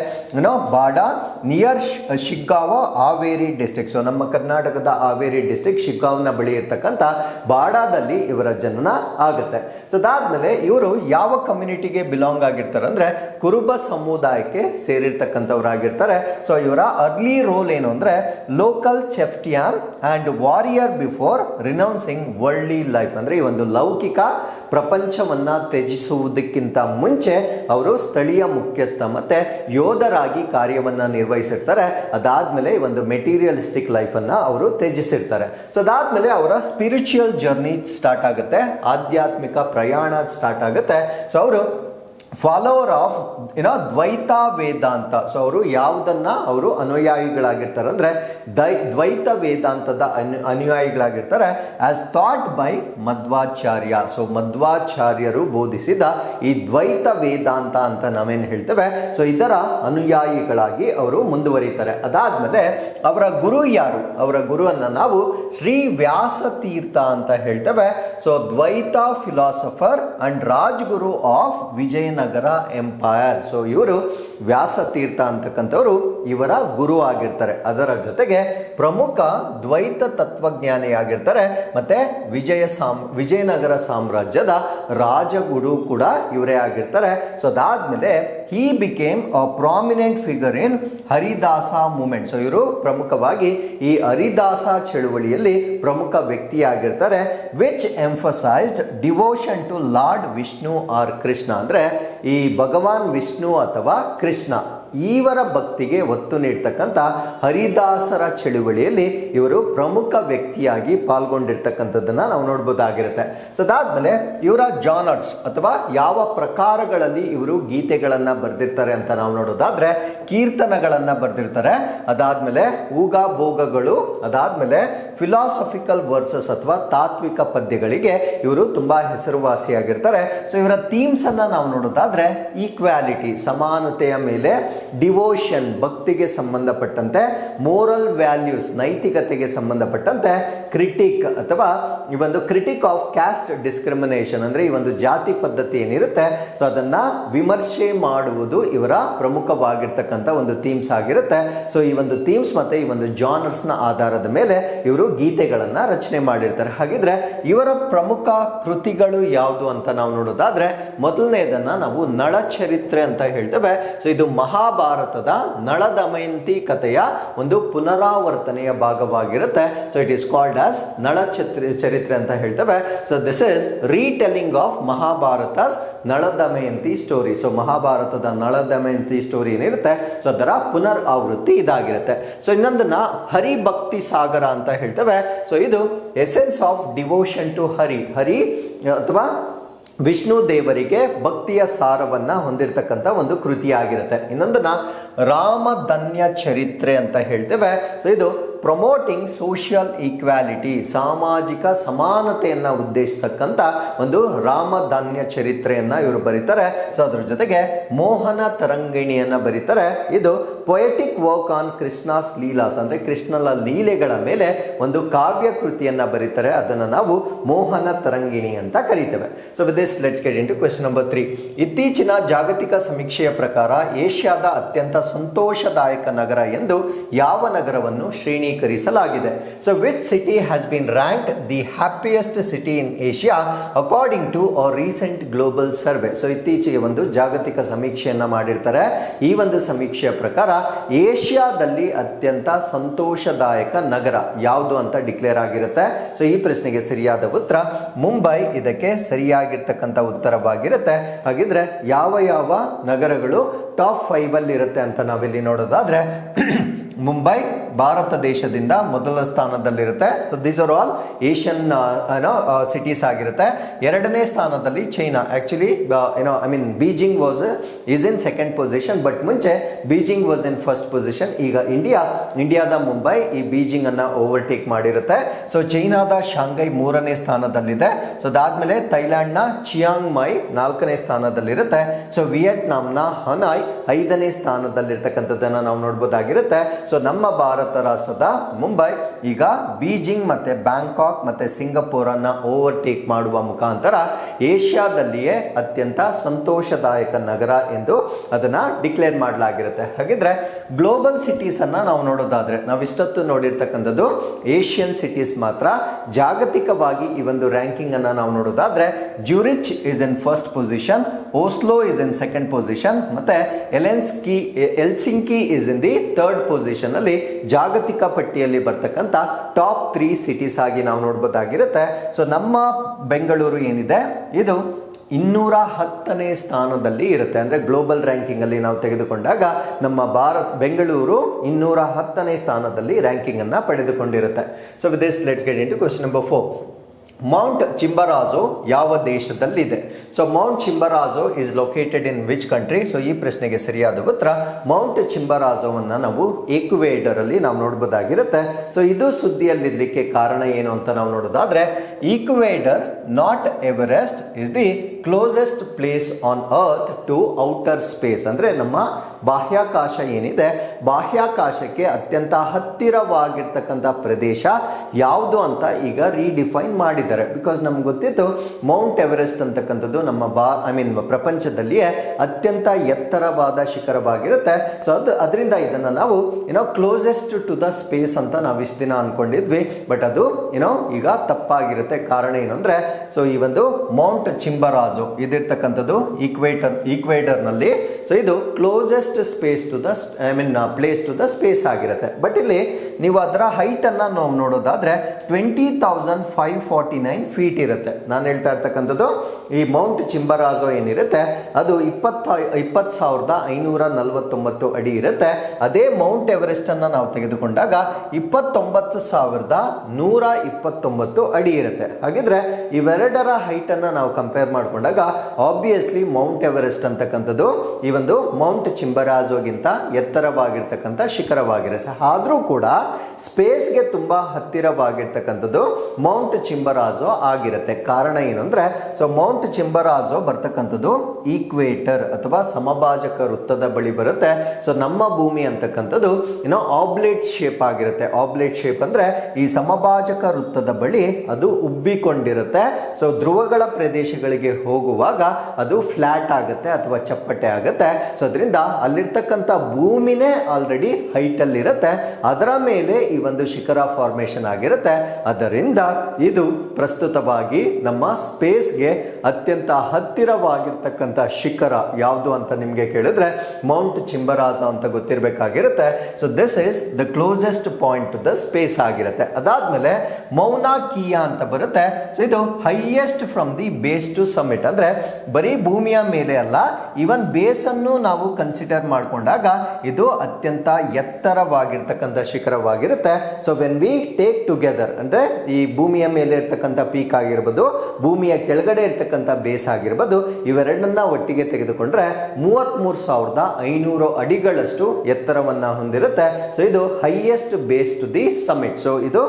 No Bada near Shiggaon, Haveri district so ನಮ್ಮ ಕರ್ನಾಟಕದ ಹಾವೇರಿ ಡಿಸ್ಟ್ರಿಕ್ಟ್ ಶಿಗ್ಗಾವ್ನ ಬಳಿ ಇರ್ತಕ್ಕಂಥ ಬಾಡಾದಲ್ಲಿ ಇವರ ಜನನ ಆಗುತ್ತೆ. ಸೊ ಅದಾದ್ಮೇಲೆ ಇವರು ಯಾವ ಕಮ್ಯುನಿಟಿಗೆ ಬಿಲಾಂಗ್ ಆಗಿರ್ತಾರೆ ಅಂದ್ರೆ ಕುರುಬ ಸಮುದಾಯಕ್ಕೆ ಸೇರಿರ್ತಕ್ಕಂಥವ್ರಾಗಿರ್ತಾರೆ. ಸೊ ಇವರ ಅರ್ಲಿ ರೋಲ್ ಏನು ಅಂದ್ರೆ local chieftain and warrior before renouncing worldly life ಅಂದರೆ ಈ ಒಂದು ಲೌಕಿಕ ಪ್ರಪಂಚವನ್ನು ತ್ಯಜಿಸುವುದಕ್ಕಿಂತ ಮುಂಚೆ ಅವರು ಸ್ಥಳೀಯ ಮುಖ್ಯಸ್ಥ ಮತ್ತು ಯೋಧರಾಗಿ ಕಾರ್ಯವನ್ನು ನಿರ್ವಹಿಸಿರ್ತಾರೆ. ಅದಾದಮೇಲೆ ಈ ಒಂದು ಮೆಟೀರಿಯಲಿಸ್ಟಿಕ್ ಲೈಫನ್ನು ಅವರು ತ್ಯಜಿಸಿರ್ತಾರೆ. ಸೊ ಅದಾದಮೇಲೆ ಅವರ ಸ್ಪಿರಿಚುವಲ್ ಜರ್ನಿ ಸ್ಟಾರ್ಟ್ ಆಗುತ್ತೆ. ಆಧ್ಯಾತ್ಮಿಕ ಪ್ರಯಾಣ ಸ್ಟಾರ್ಟ್ ಆಗುತ್ತೆ. ಸೊ ಅವರು ಫಾಲೋವರ್ ಆಫ್ ಏನೋ ದ್ವೈತ ವೇದಾಂತ ಸೊ ಅವರು ಯಾವುದನ್ನ ಅವರು ಅನುಯಾಯಿಗಳಾಗಿರ್ತಾರೆ. ಅಂದ್ರೆ ದೈ ದ್ವೈತ ವೇದಾಂತದ ಅನು, ಅನುಯಾಯಿಗಳಾಗಿರ್ತಾರೆ as thought by Madhvacharya so ಮಧ್ವಾಚಾರ್ಯರು ಬೋಧಿಸಿದ ಈ ದ್ವೈತ ವೇದಾಂತ ಅಂತ ನಾವೇನು ಹೇಳ್ತೇವೆ? ಸೊ ಇದರ ಅನುಯಾಯಿಗಳಾಗಿ ಅವರು ಮುಂದುವರಿತಾರೆ. ಅದಾದ್ಮೇಲೆ ಅವರ ಗುರು ಯಾರು? ಅವರ ಗುರುವನ್ನು ನಾವು ಶ್ರೀ ವ್ಯಾಸತೀರ್ಥ ಅಂತ ಹೇಳ್ತೇವೆ. So Dvaita philosopher and Rajguru of Vijayanagara empire so ಇವರು ವ್ಯಾಸತೀರ್ಥ ಅಂತಕ್ಕಂಥವರು ಇವರ ಗುರು ಆಗಿರ್ತಾರೆ. ಅದರ ಜೊತೆಗೆ ಪ್ರಮುಖ ದ್ವೈತ ತತ್ವಜ್ಞಾನಿಯಾಗಿರ್ತಾರೆ. ಮತ್ತೆ ವಿಜಯ ಸಾಮ್, ವಿಜಯನಗರ ಸಾಮ್ರಾಜ್ಯದ ರಾಜಗುರು ಕೂಡ ಇವರೇ ಆಗಿರ್ತಾರೆ. ಸೊ ಅದಾದ್ಮೇಲೆ he became a prominent figure in Haridasa movement so ಇವರು ಪ್ರಮುಖವಾಗಿ ಈ ಹರಿದಾಸ ಚಳುವಳಿಯಲ್ಲಿ ಪ್ರಮುಖ ವ್ಯಕ್ತಿಯಾಗಿರ್ತಾರೆ which emphasised devotion to lord Vishnu or Krishna ಅಂದರೆ ಈ ಭಗವಾನ್ ವಿಷ್ಣು ಅಥವಾ ಕೃಷ್ಣ. ಇವರ ಭಕ್ತಿಗೆ ಒತ್ತು ನೀಡ್ತಕ್ಕಂಥ ಹರಿದಾಸರ ಚಳುವಳಿಯಲ್ಲಿ ಇವರು ಪ್ರಮುಖ ವ್ಯಕ್ತಿಯಾಗಿ ಪಾಲ್ಗೊಂಡಿರ್ತಕ್ಕಂಥದ್ದನ್ನ ನಾವು ನೋಡ್ಬೋದಾಗಿರುತ್ತೆ. ಸೊ ಅದಾದ್ಮೇಲೆ ಇವರ ಜಾನರ್ಸ್ ಅಥವಾ ಯಾವ ಪ್ರಕಾರಗಳಲ್ಲಿ ಇವರು ಗೀತೆಗಳನ್ನು ಬರೆದಿರ್ತಾರೆ ಅಂತ ನಾವು ನೋಡೋದಾದ್ರೆ ಕೀರ್ತನಗಳನ್ನು ಬರೆದಿರ್ತಾರೆ. ಅದಾದ್ಮೇಲೆ ಊಗ ಭೋಗಗಳು, ಅದಾದ್ಮೇಲೆ ಫಿಲಾಸಫಿಕಲ್ ವರ್ಸಸ್ ಅಥವಾ ತಾತ್ವಿಕ ಪದ್ಯಗಳಿಗೆ ಇವರು ತುಂಬಾ ಹೆಸರುವಾಸಿಯಾಗಿರ್ತಾರೆ. ಸೊ ಇವರ ಥೀಮ್ಸ್ ಅನ್ನ ನಾವು ನೋಡೋದಾದ್ರೆ ಈಕ್ವಾಲಿಟಿ ಸಮಾನತೆಯ ಮೇಲೆ ಡಿವೋಷನ್ ಭಕ್ತಿಗೆ ಸಂಬಂಧಪಟ್ಟಂತೆ ಮೋರಲ್ ವ್ಯಾಲ್ಯೂಸ್ ನೈತಿಕತೆಗೆ ಸಂಬಂಧಪಟ್ಟಂತೆ ಕ್ರಿಟಿಕ್ ಅಥವಾ ಈ ಒಂದು ಕ್ರಿಟಿಕ್ ಆಫ್ ಕ್ಯಾಸ್ಟ್ ಡಿಸ್ಕ್ರಿಮಿನೇಷನ್ ಅಂದರೆ ಈ ಒಂದು ಜಾತಿ ಪದ್ಧತಿ ಏನಿರುತ್ತೆ ಸೊ ಅದನ್ನು ವಿಮರ್ಶೆ ಮಾಡುವುದು ಇವರ ಪ್ರಮುಖವಾಗಿರ್ತಕ್ಕಂಥ ಒಂದು ಥೀಮ್ಸ್ ಆಗಿರುತ್ತೆ. ಸೊ ಈ ಒಂದು ಥೀಮ್ಸ್ ಮತ್ತು ಈ ಒಂದು ಜಾನರ್ಸ್ನ ಆಧಾರದ ಮೇಲೆ ಇವರು ಗೀತೆಗಳನ್ನು ರಚನೆ ಮಾಡಿರ್ತಾರೆ. ಹಾಗಿದ್ರೆ ಇವರ ಪ್ರಮುಖ ಕೃತಿಗಳು ಯಾವುದು ಅಂತ ನಾವು ನೋಡೋದಾದರೆ, ಮೊದಲನೇದನ್ನು ನಾವು ನಳಚರಿತ್ರೆ ಅಂತ ಹೇಳ್ತೇವೆ. ಸೊ ಇದು ಮಹಾಭಾರತದ ನಳದಮಯಂತಿ ಕಥೆಯ ಒಂದು ಪುನರಾವರ್ತನೆಯ ಭಾಗವಾಗಿರುತ್ತೆ. So it is called as Nala Charitre ಅಂತ ಹೇಳ್ತೇವೆ. So this is retelling of Mahabharata Naladamayanti story so ಮಹಾಭಾರತದ ನಳದಮಯಂತಿ ಸ್ಟೋರಿ ಏನಿರುತ್ತೆ? ಸೊ ಅದರ ಪುನರ್ ಆವೃತ್ತಿ ಇದಾಗಿರುತ್ತೆ. ಸೊ ಇನ್ನೊಂದನ್ನ ಹರಿಭಕ್ತಿ ಸಾಗರ ಅಂತ ಹೇಳ್ತೇವೆ. ಸೊ ಇದು essence of devotion to Hari Hari ಅಥವಾ ವಿಷ್ಣು ದೇವರಿಗೆ ಭಕ್ತಿಯ ಸಾರವನ್ನ ಹೊಂದಿರತಕ್ಕಂಥ ಒಂದು ಕೃತಿಯಾಗಿರುತ್ತೆ. ಇನ್ನೊಂದನ್ನ ರಾಮಧನ್ಯ ಚರಿತ್ರೆ ಅಂತ ಹೇಳ್ತೇವೆ. ಸೊ ಇದು ಪ್ರಮೋಟಿಂಗ್ ಸೋಷಿಯಲ್ ಈಕ್ವಾಲಿಟಿ ಸಾಮಾಜಿಕ ಸಮಾನತೆಯನ್ನು ಉದ್ದೇಶಿಸತಕ್ಕಂಥ ಒಂದು ರಾಮಧಾನ್ಯ ಚರಿತ್ರೆಯನ್ನು ಇವರು ಬರೀತಾರೆ. ಸೊ ಅದ್ರ ಜೊತೆಗೆ ಮೋಹನ ತರಂಗಿಣಿಯನ್ನು ಬರೀತಾರೆ. ಇದು poetic work on Krishna's leelas ಅಂದರೆ ಕೃಷ್ಣನ ಲೀಲೆಗಳ ಮೇಲೆ ಒಂದು ಕಾವ್ಯ ಕೃತಿಯನ್ನು ಬರೀತಾರೆ. ಅದನ್ನು ನಾವು ಮೋಹನ ತರಂಗಿಣಿ ಅಂತ ಕರಿತೇವೆ. So this let's get into question number three ಇತ್ತೀಚಿನ ಜಾಗತಿಕ ಸಮೀಕ್ಷೆಯ ಪ್ರಕಾರ ಏಷ್ಯಾದ ಅತ್ಯಂತ ಸಂತೋಷದಾಯಕ ನಗರ ಎಂದು ಯಾವ ನಗರವನ್ನು ಶ್ರೇಣೀಕರಿಸಲಾಗಿದೆ so which city has been ranked the happiest city in Asia according to a recent global survey so ಇತ್ತೀಚೆಗೆ ಒಂದು ಜಾಗತಿಕ ಸಮೀಕ್ಷೆಯನ್ನ ಮಾಡಿರ್ತಾರೆ. ಈ ಒಂದು ಸಮೀಕ್ಷೆಯ ಪ್ರಕಾರ ಏಷ್ಯಾದಲ್ಲಿ ಅತ್ಯಂತ ಸಂತೋಷದಾಯಕ ನಗರ ಯಾವುದು ಅಂತ ಡಿಕ್ಲೇರ್ ಆಗಿರುತ್ತೆ. ಸೊ ಈ ಪ್ರಶ್ನೆಗೆ ಸರಿಯಾದ ಉತ್ತರ ಮುಂಬೈ. ಇದಕ್ಕೆ ಸರಿಯಾಗಿರ್ತಕ್ಕಂಥ ಉತ್ತರವಾಗಿರುತ್ತೆ. ಹಾಗಿದ್ರೆ ಯಾವ ಯಾವ ನಗರಗಳು ಟಾಪ್ ಫೈವ್ ಅಲ್ಲಿ ಇರುತ್ತೆ ಅಂತ ನಾವಿಲ್ಲಿ ನೋಡೋದಾದ್ರೆ, <clears throat> ಮುಂಬೈ ಭಾರತ ದೇಶದಿಂದ ಮೊದಲ ಸ್ಥಾನದಲ್ಲಿರುತ್ತೆ. So these are all Asian ಏನೋ ಸಿಟೀಸ್ ಆಗಿರುತ್ತೆ. ಎರಡನೇ ಸ್ಥಾನದಲ್ಲಿ ಚೈನಾ. ಆ್ಯಕ್ಚುಲಿ ಏನೋ I mean Beijing was is in second position but ಮುಂಚೆ Beijing was in first position ಈಗ ಇಂಡಿಯಾ ಇಂಡಿಯಾದ ಮುಂಬೈ ಈ ಬೀಜಿಂಗ್ ಅನ್ನ ಓವರ್ಟೇಕ್ ಮಾಡಿರುತ್ತೆ. ಸೊ ಚೈನಾದ ಶಾಂಘೈ ಮೂರನೇ ಸ್ಥಾನದಲ್ಲಿದೆ. ಸೊ ಅದಾದಮೇಲೆ ಥೈಲ್ಯಾಂಡ್ನ ಚಿಯಾಂಗ್ ಮೈ ನಾಲ್ಕನೇ ಸ್ಥಾನದಲ್ಲಿರುತ್ತೆ. ಸೊ ವಿಯೆಟ್ನಾಂನ ಹನಾಯ್ ಐದನೇ ಸ್ಥಾನದಲ್ಲಿರ್ತಕ್ಕಂಥದ್ದನ್ನು ನಾವು ನೋಡ್ಬೋದಾಗಿರುತ್ತೆ. ಸೊ ನಮ್ಮ ಭಾರತ ಭಾರತ ರಾಷ್ಟ್ರದ ಮುಂಬೈ, ಈಗ ಬೀಜಿಂಗ್ ಮತ್ತೆ ಬ್ಯಾಂಕಾಕ್ ಮತ್ತೆ ಸಿಂಗಪೂರನ್ನು ಅನ್ನ ಓವರ್ಟೇಕ್ ಮಾಡುವ ಮುಖಾಂತರ ಏಷ್ಯಾದಲ್ಲಿಯೇ ಅತ್ಯಂತ ಸಂತೋಷದಾಯಕ ನಗರ ಎಂದು ಅದನ್ನ ಡಿಕ್ಲೇರ್ ಮಾಡಲಾಗಿರುತ್ತೆ. ಹಾಗಿದ್ರೆ ಗ್ಲೋಬಲ್ ಸಿಟೀಸ್ ಅನ್ನ ನಾವು ನೋಡೋದಾದ್ರೆ ನಾವು ಇಷ್ಟೊತ್ತು ನೋಡಿರ್ತಕ್ಕಂಥದ್ದು ಏಷ್ಯನ್ ಸಿಟೀಸ್ ಮಾತ್ರ ಜಾಗತಿಕವಾಗಿ ಈ ಒಂದು ರ್ಯಾಂಕಿಂಗ್ ಅನ್ನ ನಾವು ನೋಡೋದಾದ್ರೆ Zurich is in first position Oslo is in second position ಮತ್ತೆ ಎಲೆನ್ಸ್ಕಿ Helsinki is in the third position ಅಲ್ಲಿ ಜಾಗತಿಕ ಪಟ್ಟಿಯಲ್ಲಿ ಬರ್ತಕ್ಕಂಥ ಟಾಪ್ ತ್ರೀ ಸಿಟೀಸ್ ಆಗಿ ನಾವು ನೋಡ್ಬೋದಾಗಿರುತ್ತೆ. ಸೊ ನಮ್ಮ ಬೆಂಗಳೂರು ಏನಿದೆ? ಇದು ಇನ್ನೂರ ಹತ್ತನೇ ಸ್ಥಾನದಲ್ಲಿ ಇರುತ್ತೆ. ಅಂದರೆ ಗ್ಲೋಬಲ್ ರ್ಯಾಂಕಿಂಗಲ್ಲಿ ನಾವು ತೆಗೆದುಕೊಂಡಾಗ ನಮ್ಮ ಭಾರತ್, ಬೆಂಗಳೂರು ಇನ್ನೂರ ಹತ್ತನೇ ಸ್ಥಾನದಲ್ಲಿ ರ್ಯಾಂಕಿಂಗನ್ನು ಪಡೆದುಕೊಂಡಿರುತ್ತೆ. So with this let's get into question number four Mount Chimborazo ಯಾವ ದೇಶದಲ್ಲಿದೆ? So Mount Chimborazo is located in which country so ಈ ಪ್ರಶ್ನೆಗೆ ಸರಿಯಾದ ಉತ್ತರ ಮೌಂಟ್ ಚಿಂಬರಾಜೋವನ್ನು ನಾವು ಈಕ್ವೇಡರ್ ಅಲ್ಲಿ ನಾವು ನೋಡಬಹುದಾಗಿರುತ್ತೆ ಸೊ ಇದು ಸುದ್ದಿಯಲ್ಲಿರಲಿಕ್ಕೆ ಕಾರಣ ಏನು ಅಂತ ನಾವು ನೋಡೋದಾದ್ರೆ Ecuador not Everest is the closest place on earth to outer space ಅಂದ್ರೆ ನಮ್ಮ ಬಾಹ್ಯಾಕಾಶ ಏನಿದೆ, ಬಾಹ್ಯಾಕಾಶಕ್ಕೆ ಅತ್ಯಂತ ಹತ್ತಿರವಾಗಿರ್ತಕ್ಕಂಥ ಪ್ರದೇಶ ಯಾವುದು ಅಂತ ಈಗ ರೀಡಿಫೈನ್ ಮಾಡಿದ್ದಾರೆ. ಬಿಕಾಸ್ ನಮ್ಗೆ ಗೊತ್ತಿತ್ತು ಮೌಂಟ್ ಎವರೆಸ್ಟ್ ಅಂತಕ್ಕಂಥದ್ದು ನಮ್ಮ ಬಾ ಐ ಮೀನ್ ಪ್ರಪಂಚದಲ್ಲಿಯೇ ಅತ್ಯಂತ ಎತ್ತರವಾದ ಶಿಖರವಾಗಿರುತ್ತೆ. ಸೊ ಅದು, ಅದರಿಂದ ಇದನ್ನು ನಾವು ಏನೋ ಕ್ಲೋಸೆಸ್ಟ್ ಟು ದ ಸ್ಪೇಸ್ ಅಂತ ನಾವು ಇಷ್ಟು ದಿನ ಅಂದ್ಕೊಂಡಿದ್ವಿ ಬಟ್ ಅದು ಏನೋ ಈಗ ತಪ್ಪಾಗಿರುತ್ತೆ. ಕಾರಣ ಏನು ಅಂದರೆ ಸೊ ಈ ಒಂದು ಮೌಂಟ್ ಚಿಂಬರಾಜು ಇದಿರ್ತಕ್ಕಂಥದ್ದು ಈಕ್ವೇಟರ್ ಈಕ್ವೇಟರ್ನಲ್ಲಿ ಸೊ ಇದು closest space to the I mean place to the space ಆಗಿರುತ್ತೆ. ಬಟ್ ಇಲ್ಲಿ ನೀವು ಅದರ ಹೈಟ್ ಅನ್ನ ನಾವು ನೋಡೋದಾದ್ರೆ twenty thousand five forty nine feet ಇರುತ್ತೆ. ನಾನು ಹೇಳ್ತಾ ಇರ್ತಕ್ಕಂಥದ್ದು, ಈ ಮೌಂಟ್ ಚಿಂಬರಾಜೋ ಏನಿರುತ್ತೆ, ಅದು ಇಪ್ಪತ್ತ, ಇಪ್ಪತ್ತು ಸಾವಿರದ ಐನೂರ ನಲವತ್ತೊಂಬತ್ತು ಅಡಿ ಇರುತ್ತೆ. ಅದೇ ಮೌಂಟ್ ಎವರೆಸ್ಟ್ ಅನ್ನ ನಾವು ತೆಗೆದುಕೊಂಡಾಗ ಇಪ್ಪತ್ತೊಂಬತ್ತು ಸಾವಿರದ ನೂರ ಇಪ್ಪತ್ತೊಂಬತ್ತು ಅಡಿ ಇರುತ್ತೆ. ಹಾಗಿದ್ರೆ ಇವೆರಡರ ಹೈಟ್ ಅನ್ನ ನಾವು ಕಂಪೇರ್ ಮಾಡಿಕೊಂಡಾಗ ಆಬ್ವಿಯಸ್ಲಿ ಮೌಂಟ್ ಎವರೆಸ್ಟ್ ಅಂತಕ್ಕಂಥದ್ದು ಈ ಒಂದು ಮೌಂಟ್ ಚಿಂಬರಾಜೋಗಿಂತ ಎತ್ತರವಾಗಿರ್ತಕ್ಕಂಥ ಶಿಖರವಾಗಿರುತ್ತೆ. ಆದರೂ ಕೂಡ ಸ್ಪೇಸ್ಗೆ ತುಂಬಾ ಹತ್ತಿರವಾಗಿರ್ತಕ್ಕಂಥದ್ದು ಮೌಂಟ್ ಚಿಂಬರಾಜೋ ಆಗಿರುತ್ತೆ. ಕಾರಣ ಏನು ಅಂದ್ರೆ ಸೊ ಮೌಂಟ್ ಚಿಂಬರಾಜೋ ಬರ್ತಕ್ಕಂಥದ್ದು ಈಕ್ವೇಟರ್ ಅಥವಾ ಸಮಭಾಜಕ ವೃತ್ತದ ಬಳಿ ಬರುತ್ತೆ. ಸೊ ನಮ್ಮ ಭೂಮಿ ಅಂತಕ್ಕಂಥದ್ದು ಏನೋ ಆಬ್ಲೇಟ್ ಶೇಪ್ ಆಗಿರುತ್ತೆ. ಆಬ್ಲೇಟ್ ಶೇಪ್ ಅಂದ್ರೆ ಈ ಸಮಭಾಜಕ ವೃತ್ತದ ಬಳಿ ಅದು ಉಬ್ಬಿಕೊಂಡಿರುತ್ತೆ. ಸೊ ಧ್ರುವಗಳ ಪ್ರದೇಶಗಳಿಗೆ ಹೋಗುವಾಗ ಅದು ಫ್ಲಾಟ್ ಆಗುತ್ತೆ ಅಥವಾ ಚಪ್ಪಟೆ ಆಗುತ್ತೆ. ಸೊ ಅದರಿಂದ ಅಲ್ಲಿರ್ತಕ್ಕಂಥ ಭೂಮಿನೇ ಆಲ್ರೆಡಿ ಹೈಟ್ ಅಲ್ಲಿ ಇರುತ್ತೆ ಅದರ ಮೇಲೆ ಈ ಒಂದು ಶಿಖರ ಫಾರ್ಮೇಷನ್ ಆಗಿರುತ್ತೆ. ಅದರಿಂದ ಇದು ಪ್ರಸ್ತುತವಾಗಿ ನಮ್ಮ ಸ್ಪೇಸ್ಗೆ ಅತ್ಯಂತ ಹತ್ತಿರವಾಗಿರ್ತಕ್ಕಂಥ ಶಿಖರ ಯಾವುದು ಅಂತ ನಿಮಗೆ ಕೇಳಿದ್ರೆ ಮೌಂಟ್ ಚಿಂಬರಾಜ ಅಂತ ಗೊತ್ತಿರಬೇಕಾಗಿರುತ್ತೆ. So this is the closest point to the space ಆಗಿರುತ್ತೆ. ಅದಾದ್ಮೇಲೆ ಮೌನಾ ಕಿಯಾ ಅಂತ ಬರುತ್ತೆ. ಸೊ ಇದು highest from the base to summit ಅಂದ್ರೆ ಬರೀ ಭೂಮಿಯ ಮೇಲೆ ಅಲ್ಲ ಈವನ್ ಬೇಸ್ ಅನ್ನು ನಾವು ಕನ್ಸಿಡರ್ ಮಾಡಿಕೊಂಡಾಗ ಇದು ಅತ್ಯಂತ ಎತ್ತರವಾಗಿರ್ತಕ್ಕಂಥ ಶಿಖರವಾಗಿರುತ್ತೆ. So when we take together ಅಂದ್ರೆ ಈ ಭೂಮಿಯ ಮೇಲೆ ಇರ್ತಕ್ಕಂಥ ಪೀಕ್ ಆಗಿರ್ಬೋದು, ಭೂಮಿಯ ಕೆಳಗಡೆ ಇರ್ತಕ್ಕಂಥ ಬೇಸ್ ಆಗಿರ್ಬೋದು ಇವೆರಡನ್ನ ಒಟ್ಟಿಗೆ ತೆಗೆದುಕೊಂಡ್ರೆ ಮೂವತ್ಮೂರು ಸಾವಿರದ ಐನೂರು ಅಡಿಗಳಷ್ಟು ಎತ್ತರವನ್ನು ಹೊಂದಿರುತ್ತೆ. ಸೊ ಇದು highest base to the summit so ಇದು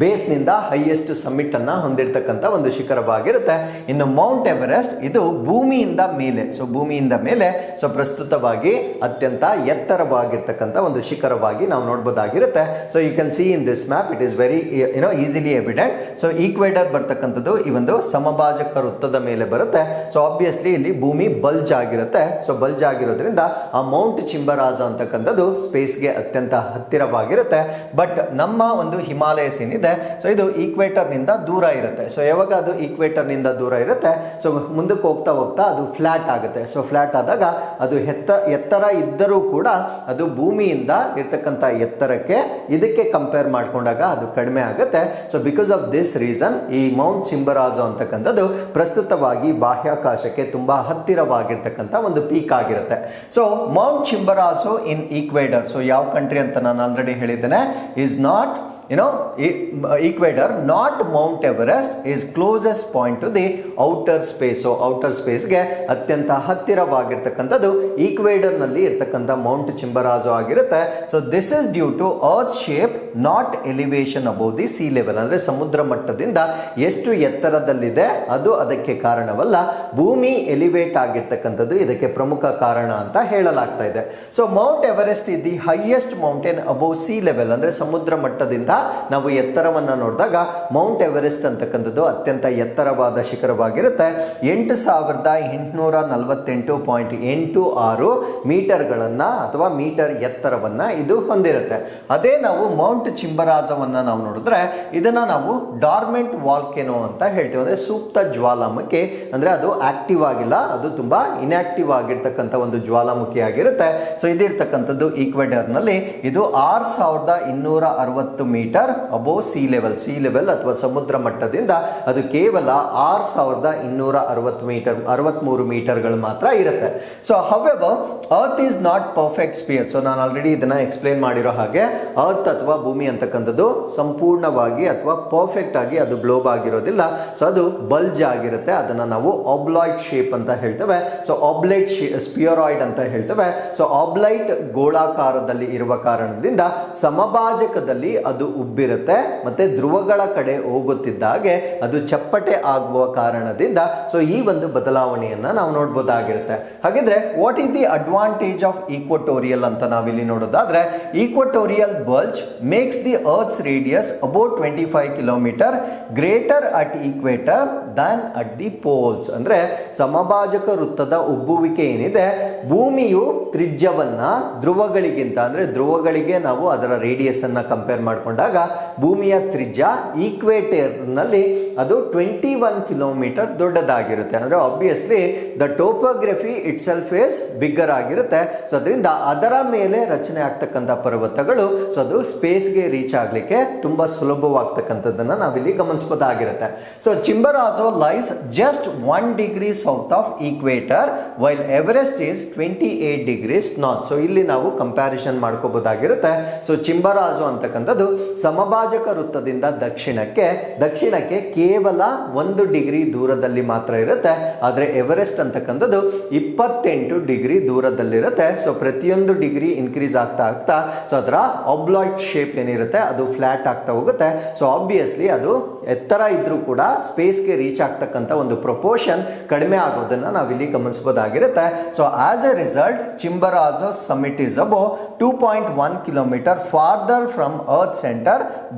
ಬೇಸ್ನಿಂದ ಹೈಯೆಸ್ಟ್ ಸಮ್ಮಿಟ್ ಅನ್ನ ಹೊಂದಿರತಕ್ಕಂಥ ಒಂದು ಶಿಖರವಾಗಿರುತ್ತೆ. ಇನ್ನು ಮೌಂಟ್ ಎವರೆಸ್ಟ್ ಇದು ಭೂಮಿಯಿಂದ ಮೇಲೆ ಸೊ ಭೂಮಿಯಿಂದ ಮೇಲೆ ಸೊ ಪ್ರಸ್ತುತವಾಗಿ ಅತ್ಯಂತ ಎತ್ತರವಾಗಿರ್ತಕ್ಕಂಥ ಒಂದು ಶಿಖರವಾಗಿ ನಾವು ನೋಡ್ಬೋದಾಗಿರುತ್ತೆ. So you can see in this map it is very you know easily evident so Ecuador ಬರ್ತಕ್ಕಂಥದ್ದು ಈ ಒಂದು ಸಮಭಾಜಕ ವೃತ್ತದ ಮೇಲೆ ಬರುತ್ತೆ. ಸೊ ಆಬ್ವಿಯಸ್ಲಿ ಇಲ್ಲಿ ಭೂಮಿ ಬಲ್ಜ್ ಆಗಿರುತ್ತೆ. ಸೊ ಬಲ್ಜ್ ಆಗಿರೋದ್ರಿಂದ ಆ ಮೌಂಟ್ ಚಿಂಬರಾಜ ಅಂತಕ್ಕಂಥದ್ದು ಸ್ಪೇಸ್ಗೆ ಅತ್ಯಂತ ಹತ್ತಿರವಾಗಿರುತ್ತೆ. ಬಟ್ ನಮ್ಮ ಒಂದು ಹಿಮಾಲಯಸ್ ಏನಿದೆ ಸೊ ಇದು ಈಕ್ವೇಟರ್ನಿಂದ ದೂರ ಇರುತ್ತೆ. ಸೊ ಯಾವಾಗ ಅದು ಈಕ್ವೇಟರ್ನಿಂದ ದೂರ ಇರುತ್ತೆ? ಸೊ ಮುಂದಕ್ಕೆ ಹೋಗ್ತಾ ಹೋಗ್ತಾ ಅದು ಫ್ಲಾಟ್ ಆಗುತ್ತೆ. ಸೊ ಫ್ಲಾಟ್ ಆದಾಗ ಅದು ಎತ್ತ, ಎತ್ತರ ಇದ್ದರೂ ಕೂಡ ಅದು ಭೂಮಿಯಿಂದ ಇರ್ತಕ್ಕಂಥ ಎತ್ತರಕ್ಕೆ ಇದಕ್ಕೆ ಕಂಪೇರ್ ಮಾಡಿಕೊಂಡಾಗ ಅದು ಕಡಿಮೆ ಆಗುತ್ತೆ. So because of this reason ಈ ಮೌಂಟ್ ಚಿಂಬರಾಜು ಅಂತಕ್ಕಂಥದ್ದು ಪ್ರಸ್ತುತವಾಗಿ ಬಾಹ್ಯಾಕಾಶಕ್ಕೆ ತುಂಬ ಹತ್ತಿರವಾಗಿರ್ತಕ್ಕಂಥ ಒಂದು ಪೀಕ್ ಆಗಿರುತ್ತೆ. So Mount Chimborazo in Ecuador so ಯಾವ ಕಂಟ್ರಿ ಅಂತ ನಾನು ಆಲ್ರೆಡಿ ಹೇಳಿದ್ದೇನೆ. Is not you know, e- equator, not mount everest is closest point to the outer space. So, outer space ಗೆ ಅತ್ಯಂತ ಹತ್ತಿರವಾಗಿರ್ತಕ್ಕಂಥದ್ದು ಈಕ್ವೇಡರ್ನಲ್ಲಿ ಇರ್ತಕ್ಕಂಥ ಮೌಂಟ್ ಚಿಂಬರಾಜು ಆಗಿರುತ್ತೆ. So this is due to earth shape not elevation above the sea level ಅಂದ್ರೆ ಸಮುದ್ರ ಮಟ್ಟದಿಂದ ಎಷ್ಟು ಎತ್ತರದಲ್ಲಿದೆ, ಅದು ಅದಕ್ಕೆ ಕಾರಣವಲ್ಲ. ಭೂಮಿ ಎಲಿವೇಟ್ ಆಗಿರ್ತಕ್ಕಂಥದ್ದು ಇದಕ್ಕೆ ಪ್ರಮುಖ ಕಾರಣ ಅಂತ ಹೇಳಲಾಗ್ತಾ ಇದೆ. So mount Everest is the highest mountain above sea level ಅಂದ್ರೆ ಸಮುದ್ರ ಮಟ್ಟದಿಂದ ನಾವು ಎತ್ತರವನ್ನು ನೋಡಿದಾಗ ಮೌಂಟ್ ಎವರೆಸ್ಟ್ ಅಂತಕ್ಕಂಥದ್ದು ಅತ್ಯಂತ ಎತ್ತರವಾದ ಶಿಖರವಾಗಿರುತ್ತೆ. ಎಂಟು ಸಾವಿರದ ಎಂಟುನೂರ ನಲವತ್ತೆಂಟು ಪಾಯಿಂಟ್ ಎಂಟು ಆರು ಮೀಟರ್ಗಳನ್ನು ಅಥವಾ ಮೀಟರ್ ಎತ್ತರವನ್ನು ಇದು ಹೊಂದಿರುತ್ತೆ. ಅದೇ ನಾವು ಮೌಂಟ್ ಚಿಂಬರಾಜವನ್ನು ನಾವು ನೋಡಿದ್ರೆ ಇದನ್ನು ನಾವು ಡಾರ್ಮೆಂಟ್ ವಾಲ್ಕೆನೋ ಅಂತ ಹೇಳ್ತೀವಿ. ಅಂದರೆ ಸೂಕ್ತ ಜ್ವಾಲಾಮುಖಿ. ಅಂದರೆ ಅದು ಆಕ್ಟಿವ್ ಆಗಿಲ್ಲ, ಅದು ತುಂಬ ಇನ್ಆಕ್ಟಿವ್ ಆಗಿರ್ತಕ್ಕಂಥ ಒಂದು ಜ್ವಾಲಾಮುಖಿ ಆಗಿರುತ್ತೆ. ಸೊ ಇದಿರ್ತಕ್ಕಂಥದ್ದು ಈಕ್ವೆಡರ್ನಲ್ಲಿ ಇದು ಆರು ಸಾವಿರದ ಇನ್ನೂರ ಅರವತ್ತು metre above sea level sea level ಅಥವಾ ಸಮುದ್ರ ಮಟ್ಟದಿಂದ ಅದು ಕೇವಲ ಆರು ಸಾವಿರದ ಇನ್ನೂರ ಅರವತ್ತು ಮೀಟರ್, ಅರವತ್ಮೂರು ಮೀಟರ್ಗಳು ಮಾತ್ರ ಇರುತ್ತೆ. So however earth is not perfect sphere so ನಾನು ಆಲ್ರೆಡಿ ಇದನ್ನ ಎಕ್ಸ್ಪ್ಲೇನ್ ಮಾಡಿರೋ ಹಾಗೆ ಅರ್ತ್ ಅಥವಾ ಭೂಮಿ ಅಂತಕ್ಕಂಥದ್ದು ಸಂಪೂರ್ಣವಾಗಿ ಅಥವಾ ಪರ್ಫೆಕ್ಟ್ ಆಗಿ ಅದು ಗ್ಲೋಬ್ ಆಗಿರೋದಿಲ್ಲ. ಸೊ ಅದು ಬಲ್ಜ್ ಆಗಿರುತ್ತೆ. ಅದನ್ನ ನಾವು ಆಬ್ಲಾಯ್ಡ್ ಶೇಪ್ ಅಂತ ಹೇಳ್ತೇವೆ. ಸೊ ಆಬ್ಲೈಟ್ ಸ್ಪಿಯರಾಯ್ಡ್ ಅಂತ ಹೇಳ್ತೇವೆ. ಸೊ ಆಬ್ಲೈಟ್ ಗೋಳಾಕಾರದಲ್ಲಿ ಇರುವ ಕಾರಣದಿಂದ ಸಮಭಾಜಕದಲ್ಲಿ ಅದು ಉಬ್ಬಿರುತ್ತೆ, ಮತ್ತೆ ಧ್ರುವಗಳ ಕಡೆ ಹೋಗುತ್ತಿದ್ದಾಗೆ ಅದು ಚಪ್ಪಟೆ ಆಗುವ ಕಾರಣದಿಂದ ಸೊ ಈ ಒಂದು ಬದಲಾವಣೆಯನ್ನ ನಾವು ನೋಡ್ಬೋದಾಗಿರುತ್ತೆ. ಹಾಗಿದ್ರೆ what is the advantage of equatorial ಅಂತ ನಾವಿಲ್ಲಿ ನೋಡೋದಾದ್ರೆ equatorial bulge makes the earth's radius about twenty five kilometer greater at equator than at the poles ಅಂದ್ರೆ ಸಮಭಾಜಕ ವೃತ್ತದ ಉಬ್ಬುವಿಕೆ ಏನಿದೆ, ಭೂಮಿಯು ತ್ರಿಜ್ಯವನ್ನ ಧ್ರುವಗಳಿಗಿಂತ, ಅಂದ್ರೆ ಧ್ರುವಗಳಿಗೆ ನಾವು ಅದರ ರೇಡಿಯಸ್ ಅನ್ನ ಕಂಪೇರ್ ಮಾಡಿಕೊಂಡಾಗ ಭೂಮಿಯ ತ್ರಿಜ್ಯ ಈಕ್ವೇಟರ್ನಲ್ಲಿ ಅದು ಟ್ವೆಂಟಿ ಒನ್ ಕಿಲೋಮೀಟರ್ ದೊಡ್ಡದಾಗಿರುತ್ತೆ. ಅಂದರೆ obviously the topography itself is bigger ಆಗಿರುತ್ತೆ. ಸೊ ಅದರಿಂದ ಅದರ ಮೇಲೆ ರಚನೆ ಆಗ್ತಕ್ಕಂಥ ಪರ್ವತಗಳು ಸೊ ಅದು ಸ್ಪೇಸ್ಗೆ ರೀಚ್ ಆಗಲಿಕ್ಕೆ ತುಂಬ ಸುಲಭವಾಗ್ತಕ್ಕಂಥದ್ದನ್ನು ನಾವಿಲ್ಲಿ ಗಮನಿಸ್ಬೋದಾಗಿರುತ್ತೆ. So Chimborazo lies just one degree south of equator while Everest is twenty eight degrees north so ಇಲ್ಲಿ ನಾವು ಕಂಪ್ಯಾರಿಸನ್ ಮಾಡ್ಕೋಬೋದಾಗಿರುತ್ತೆ. ಸೊ ಚಿಂಬರಾಜು ಅಂತಕ್ಕಂಥದ್ದು ಸಮಭಾಜಕ ವೃತ್ತದಿಂದ ದಕ್ಷಿಣಕ್ಕೆ ದಕ್ಷಿಣಕ್ಕೆ ಕೇವಲ ಒಂದು ಡಿಗ್ರಿ ದೂರದಲ್ಲಿ ಮಾತ್ರ ಇರುತ್ತೆ. ಆದರೆ ಎವರೆಸ್ಟ್ ಅಂತಕ್ಕಂಥದ್ದು ಇಪ್ಪತ್ತೆಂಟು ಡಿಗ್ರಿ ದೂರದಲ್ಲಿರುತ್ತೆ. ಸೊ ಪ್ರತಿಯೊಂದು ಡಿಗ್ರಿ ಇನ್ಕ್ರೀಸ್ ಆಗ್ತಾ ಆಗ್ತಾ ಸೊ ಅದರ ಒಬ್ಲಾಯ್ಡ್ ಶೇಪ್ ಏನಿರುತ್ತೆ, ಅದು ಫ್ಲಾಟ್ ಆಗ್ತಾ ಹೋಗುತ್ತೆ. ಸೊ ಆಬ್ವಿಯಸ್ಲಿ ಅದು ಎತ್ತರ ಇದ್ರೂ ಕೂಡ ಸ್ಪೇಸ್ಗೆ ರೀಚ್ ಆಗ್ತಕ್ಕಂಥ ಒಂದು ಪ್ರಪೋರ್ಷನ್ ಕಡಿಮೆ ಆಗೋದನ್ನ ನಾವಿಲ್ಲಿ ಗಮನಿಸಬಹುದಾಗಿರುತ್ತೆ so as a result Chimborazo summit is about two point one kilometer farther from earth center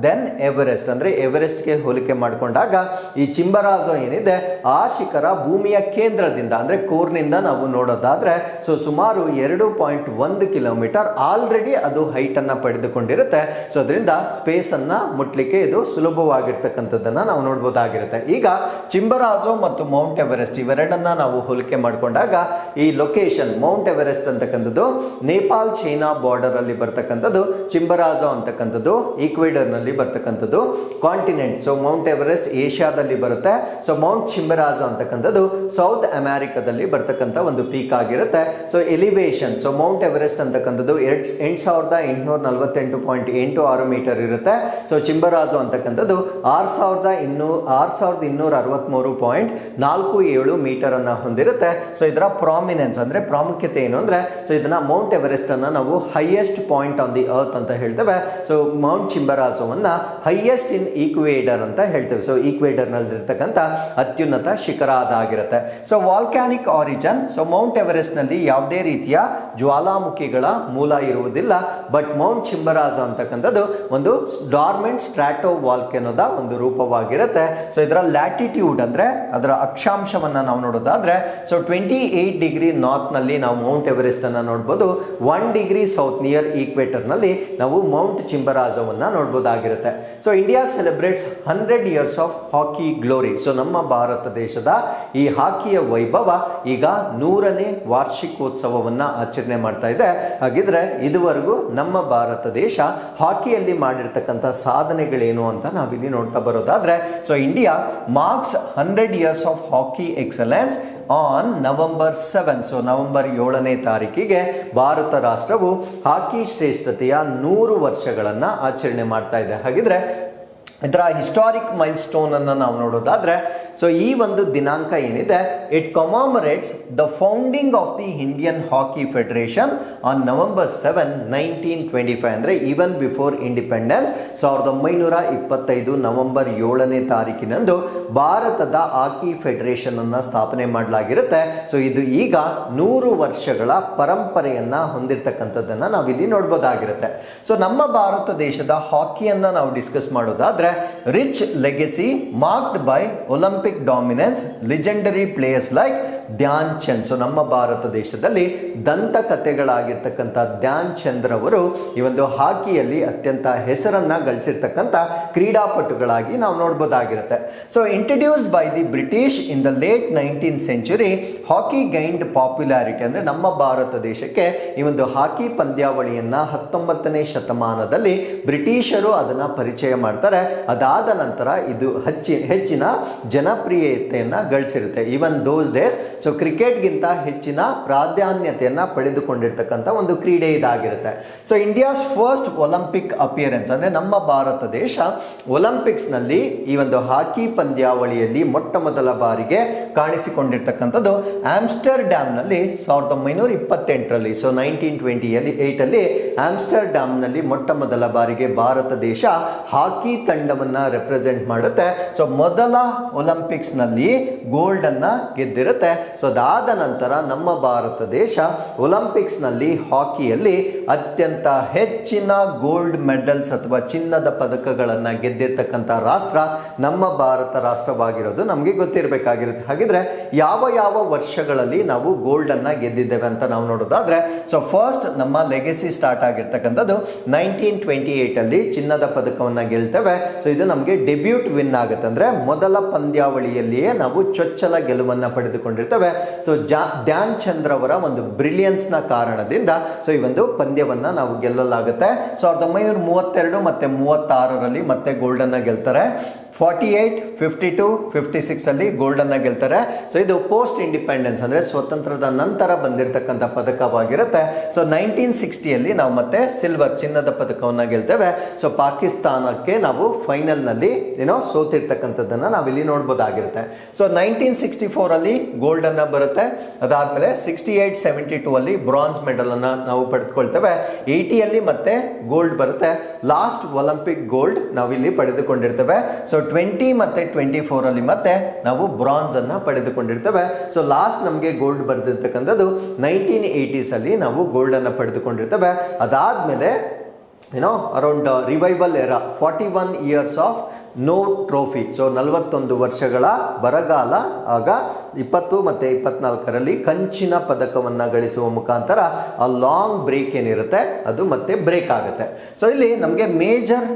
than Everest ಅಂದರೆ ಎವರೆಸ್ಟ್ಗೆ ಹೋಲಿಕೆ ಮಾಡಿಕೊಂಡಾಗ ಈ ಚಿಂಬರಾಜೋ ಏನಿದೆ, ಆ ಶಿಖರ ಭೂಮಿಯ ಕೇಂದ್ರದಿಂದ, ಅಂದ್ರೆ ಕೋರ್ನಿಂದ ನಾವು ನೋಡೋದಾದ್ರೆ ಸೊ ಸುಮಾರು ಎರಡು ಪಾಯಿಂಟ್ ಒಂದು ಕಿಲೋಮೀಟರ್ ಆಲ್ರೆಡಿ ಅದು ಹೈಟನ್ನು ಪಡೆದುಕೊಂಡಿರುತ್ತೆ. ಸೊ ಅದರಿಂದ ಸ್ಪೇಸ್ ಅನ್ನ ಮುಟ್ಲಿಕ್ಕೆ ಇದು ಸುಲಭವಾಗಿರ್ತಕ್ಕಂಥದ್ದನ್ನು ನಾವು ನೋಡ್ಬೋದಾಗಿರುತ್ತೆ. ಈಗ ಚಿಂಬರಾಜೋ ಮತ್ತು ಮೌಂಟ್ ಎವರೆಸ್ಟ್ ಇವೆರಡನ್ನ ನಾವು ಹೋಲಿಕೆ ಮಾಡಿಕೊಂಡಾಗ, ಈ ಲೊಕೇಶನ್ ಮೌಂಟ್ ಎವರೆಸ್ಟ್ ಅಂತಕ್ಕಂಥದ್ದು ನೇಪಾಲ್ ಚೈನಾ ಬಾರ್ಡರ್ ಅಲ್ಲಿ ಬರ್ತಕ್ಕಂಥದ್ದು, ಚಿಂಬರಾಜೋ ಅಂತಕ್ಕಂಥದ್ದು ಈಕ್ವೇಡರ್ ನಲ್ಲಿ ಬರ್ತಕ್ಕಂಥದ್ದು ಕಾಂಟಿನೆಂಟ್. ಸೊ ಮೌಂಟ್ ಎವರೆಸ್ಟ್ ಏಷ್ಯಾದಲ್ಲಿ ಬರುತ್ತೆ. ಸೊ ಮೌಂಟ್ ಚಿಂಬರಾಜು ಅಂತಕ್ಕಂಥದ್ದು ಸೌತ್ ಅಮೆರಿಕದಲ್ಲಿ ಬರ್ತಕ್ಕಂಥ ಒಂದು ಪೀಕ್ ಆಗಿರುತ್ತೆ. So elevation so mount Everest ಅಂತಕ್ಕಂಥದ್ದು ಎರಡು ಎಂಟು ಸಾವಿರದ ಎಂಟುನೂರ ನಲವತ್ತೆಂಟು ಪಾಯಿಂಟ್ ಎಂಟು ಆರು ಮೀಟರ್ ಇರುತ್ತೆ. ಸೊ ಚಿಂಬರಾಜು ಅಂತಕ್ಕಂಥದ್ದು ಆರು ಸಾವಿರದ ಇನ್ನೂ, ಆರು ಸಾವಿರದ ಇನ್ನೂರ ಅರವತ್ತ್ಮೂರು ಪಾಯಿಂಟ್ ನಾಲ್ಕು ಏಳು ಮೀಟರ್ ಅನ್ನ ಹೊಂದಿರುತ್ತೆ. ಸೊ ಇದರ ಪ್ರಾಮಿನೆನ್ಸ್ ಅಂದ್ರೆ ಪ್ರಾಮುಖ್ಯತೆ ಏನು ಅಂದ್ರೆ ಸೊ ಇದನ್ನ ಮೌಂಟ್ ಎವರೆಸ್ಟ್ ಅನ್ನ ನಾವು highest point on the earth ಅಂತ ಹೇಳ್ತೇವೆ. ಸೊ ಮೌಂಟ್ ಚಿಂಬರಾಜುವನ್ನ ಹೈಯೆಸ್ಟ್ ಇನ್ ಈಕ್ವೇಡರ್ ಅಂತ ಹೇಳ್ತೇವೆ. ಸೊ ಈಕ್ವೇಡರ್ನಲ್ಲಿರ್ತಕ್ಕಂಥ ಅತ್ಯುನ್ನತ ಶಿಖರ ಅದಾಗಿರುತ್ತೆ. So volcanic origin so mount ಎವರೆಸ್ಟ್ನಲ್ಲಿ ಯಾವುದೇ ರೀತಿಯ ಜ್ವಾಲಾಮುಖಿಗಳ ಮೂಲ ಇರುವುದಿಲ್ಲ. ಬಟ್ ಮೌಂಟ್ ಚಿಂಬರಾಜ ಅಂತಕ್ಕಂಥದ್ದು ಒಂದು ಡಾರ್ಮೆಂಟ್ ಸ್ಟ್ರಾಟೋ ವಾಲ್ಕೆನೋದ ಒಂದು ರೂಪವಾಗಿರುತ್ತೆ. ಸೊ ಇದರ ಲ್ಯಾಟಿಟ್ಯೂಡ್ ಅಂದ್ರೆ ಅದರ ಅಕ್ಷಾಂಶವನ್ನ ನಾವು ನೋಡೋದಾದ್ರೆ ಸೊ ಟ್ವೆಂಟಿ ಏಯ್ಟ್ ಡಿಗ್ರಿ ನಾರ್ತ್ನಲ್ಲಿ ನಾವು ಮೌಂಟ್ ಎವರೆಸ್ಟ್ ಅನ್ನ ನೋಡ್ಬೋದು. ಒನ್ ಡಿಗ್ರಿ ಸೌತ್ ನಿಯರ್ ಈಕ್ವೇಟರ್ನಲ್ಲಿ ನಾವು ಮೌಂಟ್ ಚಿಂಬರಾಜವನ್ನ ನೋಡ್ಬೋದಾಗಿರುತ್ತೆ. So India celebrates hundred years of hockey glory so ನಮ್ಮ ಭಾರತ ದೇಶದ ಈ ಹಾಕಿಯ ವೈಭವ ಈಗ ನೂರನೇ ವಾರ್ಷಿಕೋತ್ಸವವನ್ನ ಆಚರಣೆ ಮಾಡ್ತಾ ಇದೆ. ಹಾಗಿದ್ರೆ ಇದುವರೆಗೂ ನಮ್ಮ ಭಾರತ ದೇಶ ಹಾಕಿಯಲ್ಲಿ ಮಾಡಿರ್ತಕ್ಕಂಥ ಸಾಧನೆಗಳೇನು ಅಂತ ನಾವಿಲ್ಲಿ ನೋಡ್ತಾ ಬರೋದಾದ್ರೆ so India marks hundred years of hockey excellence on November seven so November ಏಳನೇ ತಾರೀಕಿಗೆ ಭಾರತ ರಾಷ್ಟ್ರವು ಹಾಕಿ ಶ್ರೇಷ್ಠತೆಯ ನೂರು ವರ್ಷಗಳನ್ನು ಆಚರಣೆ ಮಾಡ್ತಾ ಇದೆ. ಹಾಗಿದ್ರೆ ಇದರ ಹಿಸ್ಟಾರಿಕ್ ಮೈಲ್ ಸ್ಟೋನನ್ನು ನಾವು ನೋಡೋದಾದ್ರೆ ಸೊ ಈ ಒಂದು ದಿನಾಂಕ ಏನಿದೆ it commemorates the founding of the Indian hockey federation on November seven nineteen twenty five ಅಂದರೆ ಈವನ್ ಬಿಫೋರ್ ಇಂಡಿಪೆಂಡೆನ್ಸ್ ಸಾವಿರದ ಒಂಬೈನೂರ ಇಪ್ಪತ್ತೈದು ನವೆಂಬರ್ ಏಳನೇ ತಾರೀಕಿನಂದು ಭಾರತದ ಹಾಕಿ ಫೆಡರೇಷನ್ ಅನ್ನ ಸ್ಥಾಪನೆ ಮಾಡಲಾಗಿರುತ್ತೆ. ಸೊ ಇದು ಈಗ ನೂರು ವರ್ಷಗಳ ಪರಂಪರೆಯನ್ನು ಹೊಂದಿರತಕ್ಕಂಥದ್ದನ್ನು ನಾವಿಲ್ಲಿ ನೋಡ್ಬೋದಾಗಿರುತ್ತೆ. ಸೊ ನಮ್ಮ ಭಾರತ ದೇಶದ ಹಾಕಿಯನ್ನು ನಾವು ಡಿಸ್ಕಸ್ ಮಾಡೋದಾದ್ರೆ rich legacy marked by Olympic dominance legendary players like Dhyan Chand so ನಮ್ಮ ಭಾರತ ದೇಶದಲ್ಲಿ ದಂತಕಥೆಗಳಾಗಿರ್ತಕ್ಕಂಥ ಧ್ಯಾನ್ ಚಂದ್ರ ಅವರು ಈ ಒಂದು ಹಾಕಿಯಲ್ಲಿ ಅತ್ಯಂತ ಹೆಸರನ್ನ ಗಳಿಸಿರ್ತಕ್ಕಂಥ ಕ್ರೀಡಾಪಟುಗಳಾಗಿ ನಾವು ನೋಡ್ಬೋದಾಗಿರುತ್ತೆ. So introduced by the British in the late nineteen century hockey gained popularity ಅಂದರೆ ನಮ್ಮ ಭಾರತ ದೇಶಕ್ಕೆ ಈ ಒಂದು ಹಾಕಿ ಪಂದ್ಯಾವಳಿಯನ್ನು ಹತ್ತೊಂಬತ್ತನೇ ಶತಮಾನದಲ್ಲಿ ಬ್ರಿಟಿಷರು ಅದನ್ನ ಪರಿಚಯ ಮಾಡ್ತಾರೆ. ಅದಾದ ನಂತರ ಇದು ಹೆಚ್ಚಿ, ಹೆಚ್ಚಿನ ಜನಪ್ರಿಯತೆಯನ್ನು ಗಳಿಸಿರುತ್ತೆ. ಈವನ್ ದೋಸ್ ಡೇಸ್ ಸೊ ಕ್ರಿಕೆಟ್ಗಿಂತ ಹೆಚ್ಚಿನ ಪ್ರಾಧಾನ್ಯತೆಯನ್ನು ಪಡೆದುಕೊಂಡಿರ್ತಕ್ಕಂಥ ಒಂದು ಕ್ರೀಡೆ ಇದಾಗಿರುತ್ತೆ. So India's first Olympic appearance ಅಂದ್ರೆ ನಮ್ಮ ಭಾರತ ದೇಶ ಒಲಿಂಪಿಕ್ಸ್ನಲ್ಲಿ ಈ ಒಂದು ಹಾಕಿ ಪಂದ್ಯಾವಳಿಯಲ್ಲಿ ಮೊಟ್ಟ ಮೊದಲ ಬಾರಿಗೆ ಕಾಣಿಸಿಕೊಂಡಿರ್ತಕ್ಕಂಥದ್ದು ಆಮ್ಸ್ಟರ್ಡ್ಯಾಮ್ನಲ್ಲಿ ಡ್ಯಾಮ್ನಲ್ಲಿ ಸಾವಿರದ ಒಂಬೈನೂರ ಇಪ್ಪತ್ತೆಂಟರಲ್ಲಿ ಸೊ ನೈನ್ಟೀನ್ ಟ್ವೆಂಟಿಯಲ್ಲಿ ಏಯ್ಟಲ್ಲಿ ಆಮ್ಸ್ಟರ್ ಡ್ಯಾಮ್ನಲ್ಲಿ ಮೊಟ್ಟ ಮೊದಲ ಬಾರಿಗೆ ಭಾರತ ದೇಶ ಹಾಕಿ ತಂಡವನ್ನ ರೆಪ್ರೆಸೆಂಟ್ ಮಾಡುತ್ತೆ. ಸೊ ಮೊದಲ ಒಲಿಂಪಿಕ್ಸ್ನಲ್ಲಿ ಗೋಲ್ಡ್ ಅನ್ನ ಗೆದ್ದಿರುತ್ತೆ. ಸೊ ಅದಾದ ನಂತರ ನಮ್ಮ ಭಾರತ ದೇಶ ಒಲಿಂಪಿಕ್ಸ್ನಲ್ಲಿ ಹಾಕಿಯಲ್ಲಿ ಅತ್ಯಂತ ಹೆಚ್ಚಿನ ಗೋಲ್ಡ್ ಮೆಡಲ್ಸ್ ಅಥವಾ ಚಿನ್ನದ ಪದಕಗಳನ್ನು ಗೆದ್ದಿರ್ತಕ್ಕಂಥ ರಾಷ್ಟ್ರ ನಮ್ಮ ಭಾರತ ರಾಷ್ಟ್ರವಾಗಿರೋದು ನಮಗೆ ಗೊತ್ತಿರಬೇಕಾಗಿರುತ್ತೆ. ಹಾಗಿದ್ರೆ ಯಾವ ಯಾವ ವರ್ಷಗಳಲ್ಲಿ ನಾವು ಗೋಲ್ಡನ್ನು ಗೆದ್ದಿದ್ದೇವೆ ಅಂತ ನಾವು ನೋಡೋದಾದ್ರೆ ಸೊ ಫಸ್ಟ್ ನಮ್ಮ ಲೆಗೆಸಿ ಸ್ಟಾರ್ಟ್ ಆಗಿರ್ತಕ್ಕಂಥದ್ದು ನೈನ್ಟೀನ್ ಟ್ವೆಂಟಿ ಏಟ್ ಅಲ್ಲಿ ಚಿನ್ನದ ಪದಕವನ್ನ ಗೆಲ್ತೇವೆ. ಸೊ ಇದು ನಮಗೆ ಡೆಬ್ಯೂಟ್ ವಿನ್ ಆಗುತ್ತೆ. ಅಂದರೆ ಮೊದಲ ಪಂದ್ಯಾವಳಿಯಲ್ಲಿಯೇ ನಾವು ಚೊಚ್ಚಲ ಗೆಲುವನ್ನು ಪಡೆದುಕೊಂಡಿರ್ತೇವೆ. ಸೊ ಜಾ, ಧ್ಯಾನ್ ಚಂದ್ರ ಅವರ ಒಂದು ಬ್ರಿಲಿಯನ್ಸ್ನ ಕಾರಣದಿಂದ ಸೊ ಈ ಒಂದು ಪಂದ್ಯವನ್ನು ನಾವು ಗೆಲ್ಲಲಾಗುತ್ತೆ. ಸಾವಿರದ ಒಂಬೈನೂರ ಮೂವತ್ತೆರಡು ಮತ್ತು ಮೂವತ್ತಾರರಲ್ಲಿ ಮತ್ತೆ ಗೋಲ್ಡನ್ನು ಗೆಲ್ತಾರೆ. Forty eight fifty two fifty ಸಿಕ್ಸಲ್ಲಿ ಅಲ್ಲಿ ಗೋಲ್ಡ್ ಅನ್ನ ಗೆಲ್ತಾರೆ. ಸೊ ಇದು ಪೋಸ್ಟ್ ಇಂಡಿಪೆಂಡೆನ್ಸ್ ಅಂದ್ರೆ ಸ್ವತಂತ್ರದ ನಂತರ ಬಂದಿರತಕ್ಕಂಥ ಪದಕವಾಗಿರುತ್ತೆ. ಸೊ ನೈನ್ಟೀನ್ ಸಿಕ್ಸ್ಟಿಯಲ್ಲಿ ನಾವು ಮತ್ತೆ ಸಿಲ್ವರ್ ಚಿನ್ನದ ಪದಕವನ್ನ ಗೆಲ್ತೇವೆ. ಸೊ ಪಾಕಿಸ್ತಾನಕ್ಕೆ ನಾವು ಫೈನಲ್ನಲ್ಲಿ ಏನೋ ಸೋತಿರ್ತಕ್ಕಂಥದ್ದನ್ನ ನಾವಿಲ್ಲಿ ನೋಡ್ಬೋದಾಗಿರುತ್ತೆ. ಸೊ ನೈನ್ಟೀನ್ ಸಿಕ್ಸ್ಟಿ ಫೋರಲ್ಲಿ ಅಲ್ಲಿ ಗೋಲ್ಡ್ ಅನ್ನ ಬರುತ್ತೆ. ಅದಾದ್ಮೇಲೆ ಸಿಕ್ಸ್ಟಿ ಏಟ್ ಸೆವೆಂಟಿ ಟೂ ಅಲ್ಲಿ ಬ್ರಾನ್ಸ್ ಮೆಡಲನ್ನು ನಾವು ಪಡೆದುಕೊಳ್ತೇವೆ. ಏಯ್ಟಿಯಲ್ಲಿ ಮತ್ತೆ ಗೋಲ್ಡ್ ಬರುತ್ತೆ. ಲಾಸ್ಟ್ ಒಲಿಂಪಿಕ್ ಗೋಲ್ಡ್ ನಾವಿಲ್ಲಿ ಪಡೆದುಕೊಂಡಿರ್ತೇವೆ. ಸೊ ಟ್ವೆಂಟಿ ಮತ್ತೆ ಟ್ವೆಂಟಿ ಫೋರ್ ಅಲ್ಲಿ ಮತ್ತೆ ನಾವು ಬ್ರಾನ್ಸ್ ಅನ್ನ ಪಡೆದುಕೊಂಡಿರ್ತೇವೆ. ಸೊ ಲಾಸ್ಟ್ ನಮಗೆ ಗೋಲ್ಡ್ ಬರೆದಿರ್ತಕ್ಕಂಥದ್ದು ನೈನ್ಟೀನ್ ಏಯ್ಟೀಸಲ್ಲಿ ನಾವು ಗೋಲ್ಡನ್ನು ಪಡೆದುಕೊಂಡಿರ್ತೇವೆ. ಅದಾದ್ಮೇಲೆ ಏನೋ around revival era forty one years of no trophy so ನಲವತ್ತೊಂದು ವರ್ಷಗಳ ಬರಗಾಲ ಆಗ ಇಪ್ಪತ್ತು ಮತ್ತು ಇಪ್ಪತ್ನಾಲ್ಕರಲ್ಲಿ ಕಂಚಿನ ಪದಕವನ್ನು ಗಳಿಸುವ ಮುಖಾಂತರ ಆ ಲಾಂಗ್ ಬ್ರೇಕ್ ಏನಿರುತ್ತೆ, ಅದು ಮತ್ತೆ ಬ್ರೇಕ್ ಆಗುತ್ತೆ. ಸೊ ಇಲ್ಲಿ ನಮಗೆ ಮೇಜರ್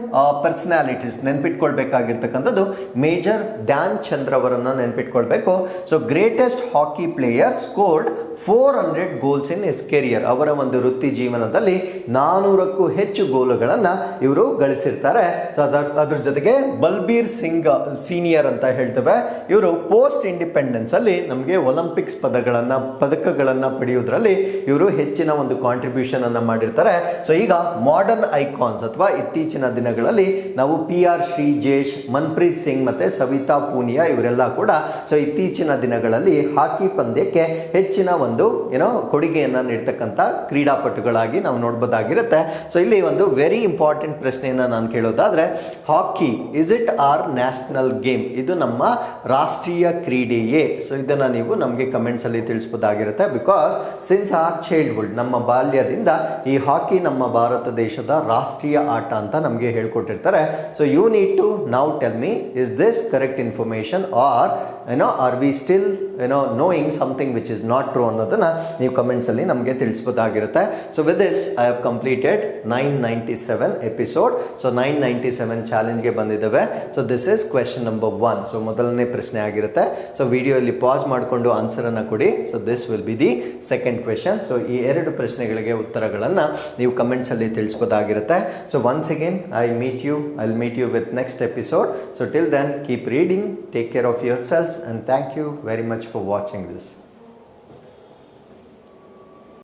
ಪರ್ಸನಾಲಿಟೀಸ್ ನೆನ್ಪಿಟ್ಕೊಳ್ಬೇಕಾಗಿರ್ತಕ್ಕಂಥದ್ದು ಮೇಜರ್ ಡ್ಯಾನ್ ಚಂದ್ರ ಅವರನ್ನು ನೆನ್ಪಿಟ್ಕೊಳ್ಬೇಕು. So greatest hockey player scored four hundred goals in his career ಅವರ ಒಂದು ವೃತ್ತಿ ಜೀವನದಲ್ಲಿ ನಾನೂರಕ್ಕೂ ಹೆಚ್ಚು ಗೋಲುಗಳನ್ನು ಇವರು ಗಳಿಸಿರ್ತಾರೆ. ಸೊ ಅದರ ಅದ್ರ ಜೊತೆಗೆ ಬಲ್ಬೀರ್ ಸಿಂಗ್ ಸೀನಿಯರ್ ಅಂತ ಹೇಳ್ತೇವೆ. ಇವರು ಪೋಸ್ಟ್ ಇಂಡಿಪೆಂಡೆನ್ಸ್ ಅಲ್ಲಿ ನಮಗೆ ಒಲಿಂಪಿಕ್ಸ್ ಪದಗಳನ್ನು, ಪದಕಗಳನ್ನು ಪಡೆಯುವುದರಲ್ಲಿ ಇವರು ಹೆಚ್ಚಿನ ಒಂದು ಕಾಂಟ್ರಿಬ್ಯೂಷನ್ ಅನ್ನು ಮಾಡಿರ್ತಾರೆ. ಸೊ ಈಗ ಮಾಡರ್ನ್ ಐಕಾನ್ಸ್ ಅಥವಾ ಇತ್ತೀಚಿನ ದಿನಗಳಲ್ಲಿ ನಾವು ಪಿ ಆರ್ ಶ್ರೀಜೇಶ್, ಮನ್ಪ್ರೀತ್ ಸಿಂಗ್ ಮತ್ತು ಸವಿತಾ ಪೂನಿಯಾ ಇವರೆಲ್ಲ ಕೂಡ ಸೊ, ಇತ್ತೀಚಿನ ದಿನಗಳಲ್ಲಿ ಹಾಕಿ ಪಂದ್ಯಕ್ಕೆ ಹೆಚ್ಚಿನ ಒಂದು ಏನೋ ಕೊಡುಗೆಯನ್ನು ನೀಡ್ತಕ್ಕಂಥ ಕ್ರೀಡಾಪಟುಗಳಾಗಿ ನಾವು ನೋಡ್ಬೋದಾಗಿರುತ್ತೆ. ಸೊ ಇಲ್ಲಿ ಒಂದು ವೆರಿ ಇಂಪಾರ್ಟೆಂಟ್ ಪ್ರಶ್ನೆಯನ್ನು ನಾನು ಕೇಳೋದಾದರೆ, hockey is it our national game ಇದು ನಮ್ಮ ರಾಷ್ಟ್ರೀಯ ಕ್ರೀಡೆಯೇ? ಸೊ ಇದನ್ನ ನೀವು ನಮಗೆ ಕಮೆಂಟ್ಸಲ್ಲಿ ತಿಳಿಸ್ಬೋದಾಗಿರುತ್ತೆ. ಬಿಕಾಸ್ ಸಿನ್ಸ್ ಆರ್ ಚೈಲ್ಡ್ಹುಡ್ ನಮ್ಮ ಬಾಲ್ಯದಿಂದ ಈ ಹಾಕಿ ನಮ್ಮ ಭಾರತ ದೇಶದ ರಾಷ್ಟ್ರೀಯ ಆಟ ಅಂತ ನಮಗೆ ಹೇಳ್ಕೊಟ್ಟಿರ್ತಾರೆ. So you need to know tell me is this correct information or ಏನೋ ಆರ್ ವಿ ಸ್ಟಿಲ್ ಏನೋ knowing something which is not true ಅನ್ನೋದನ್ನು ನೀವು ಕಮೆಂಟ್ಸಲ್ಲಿ ನಮಗೆ ತಿಳಿಸ್ಬೋದಾಗಿರುತ್ತೆ. So with this I have completed nine ninety seven episode so nine ninety seven ಚಾಲೆಂಜ್ಗೆ ಬಂದಿದ್ದಾವೆ. So this is question number one so ಮೊದಲನೇ ಪ್ರಶ್ನೆ ಆಗಿರುತ್ತೆ. ಸೊ ವಿಡಿಯೋ ಇಲ್ಲಿ ಪಾಸ್ ಮಾಡಿಕೊಂಡು ಆನ್ಸರನ್ನು ಕೊಡಿ. So this will be the second question so ಈ ಎರಡು ಪ್ರಶ್ನೆಗಳಿಗೆ ಉತ್ತರಗಳನ್ನು ನೀವು ಕಮೆಂಟ್ಸಲ್ಲಿ ತಿಳಿಸ್ಬೋದಾಗಿರುತ್ತೆ. So once again I meet you I meet you with next episode so till then keep reading take care of your selves and thank you very much for watching this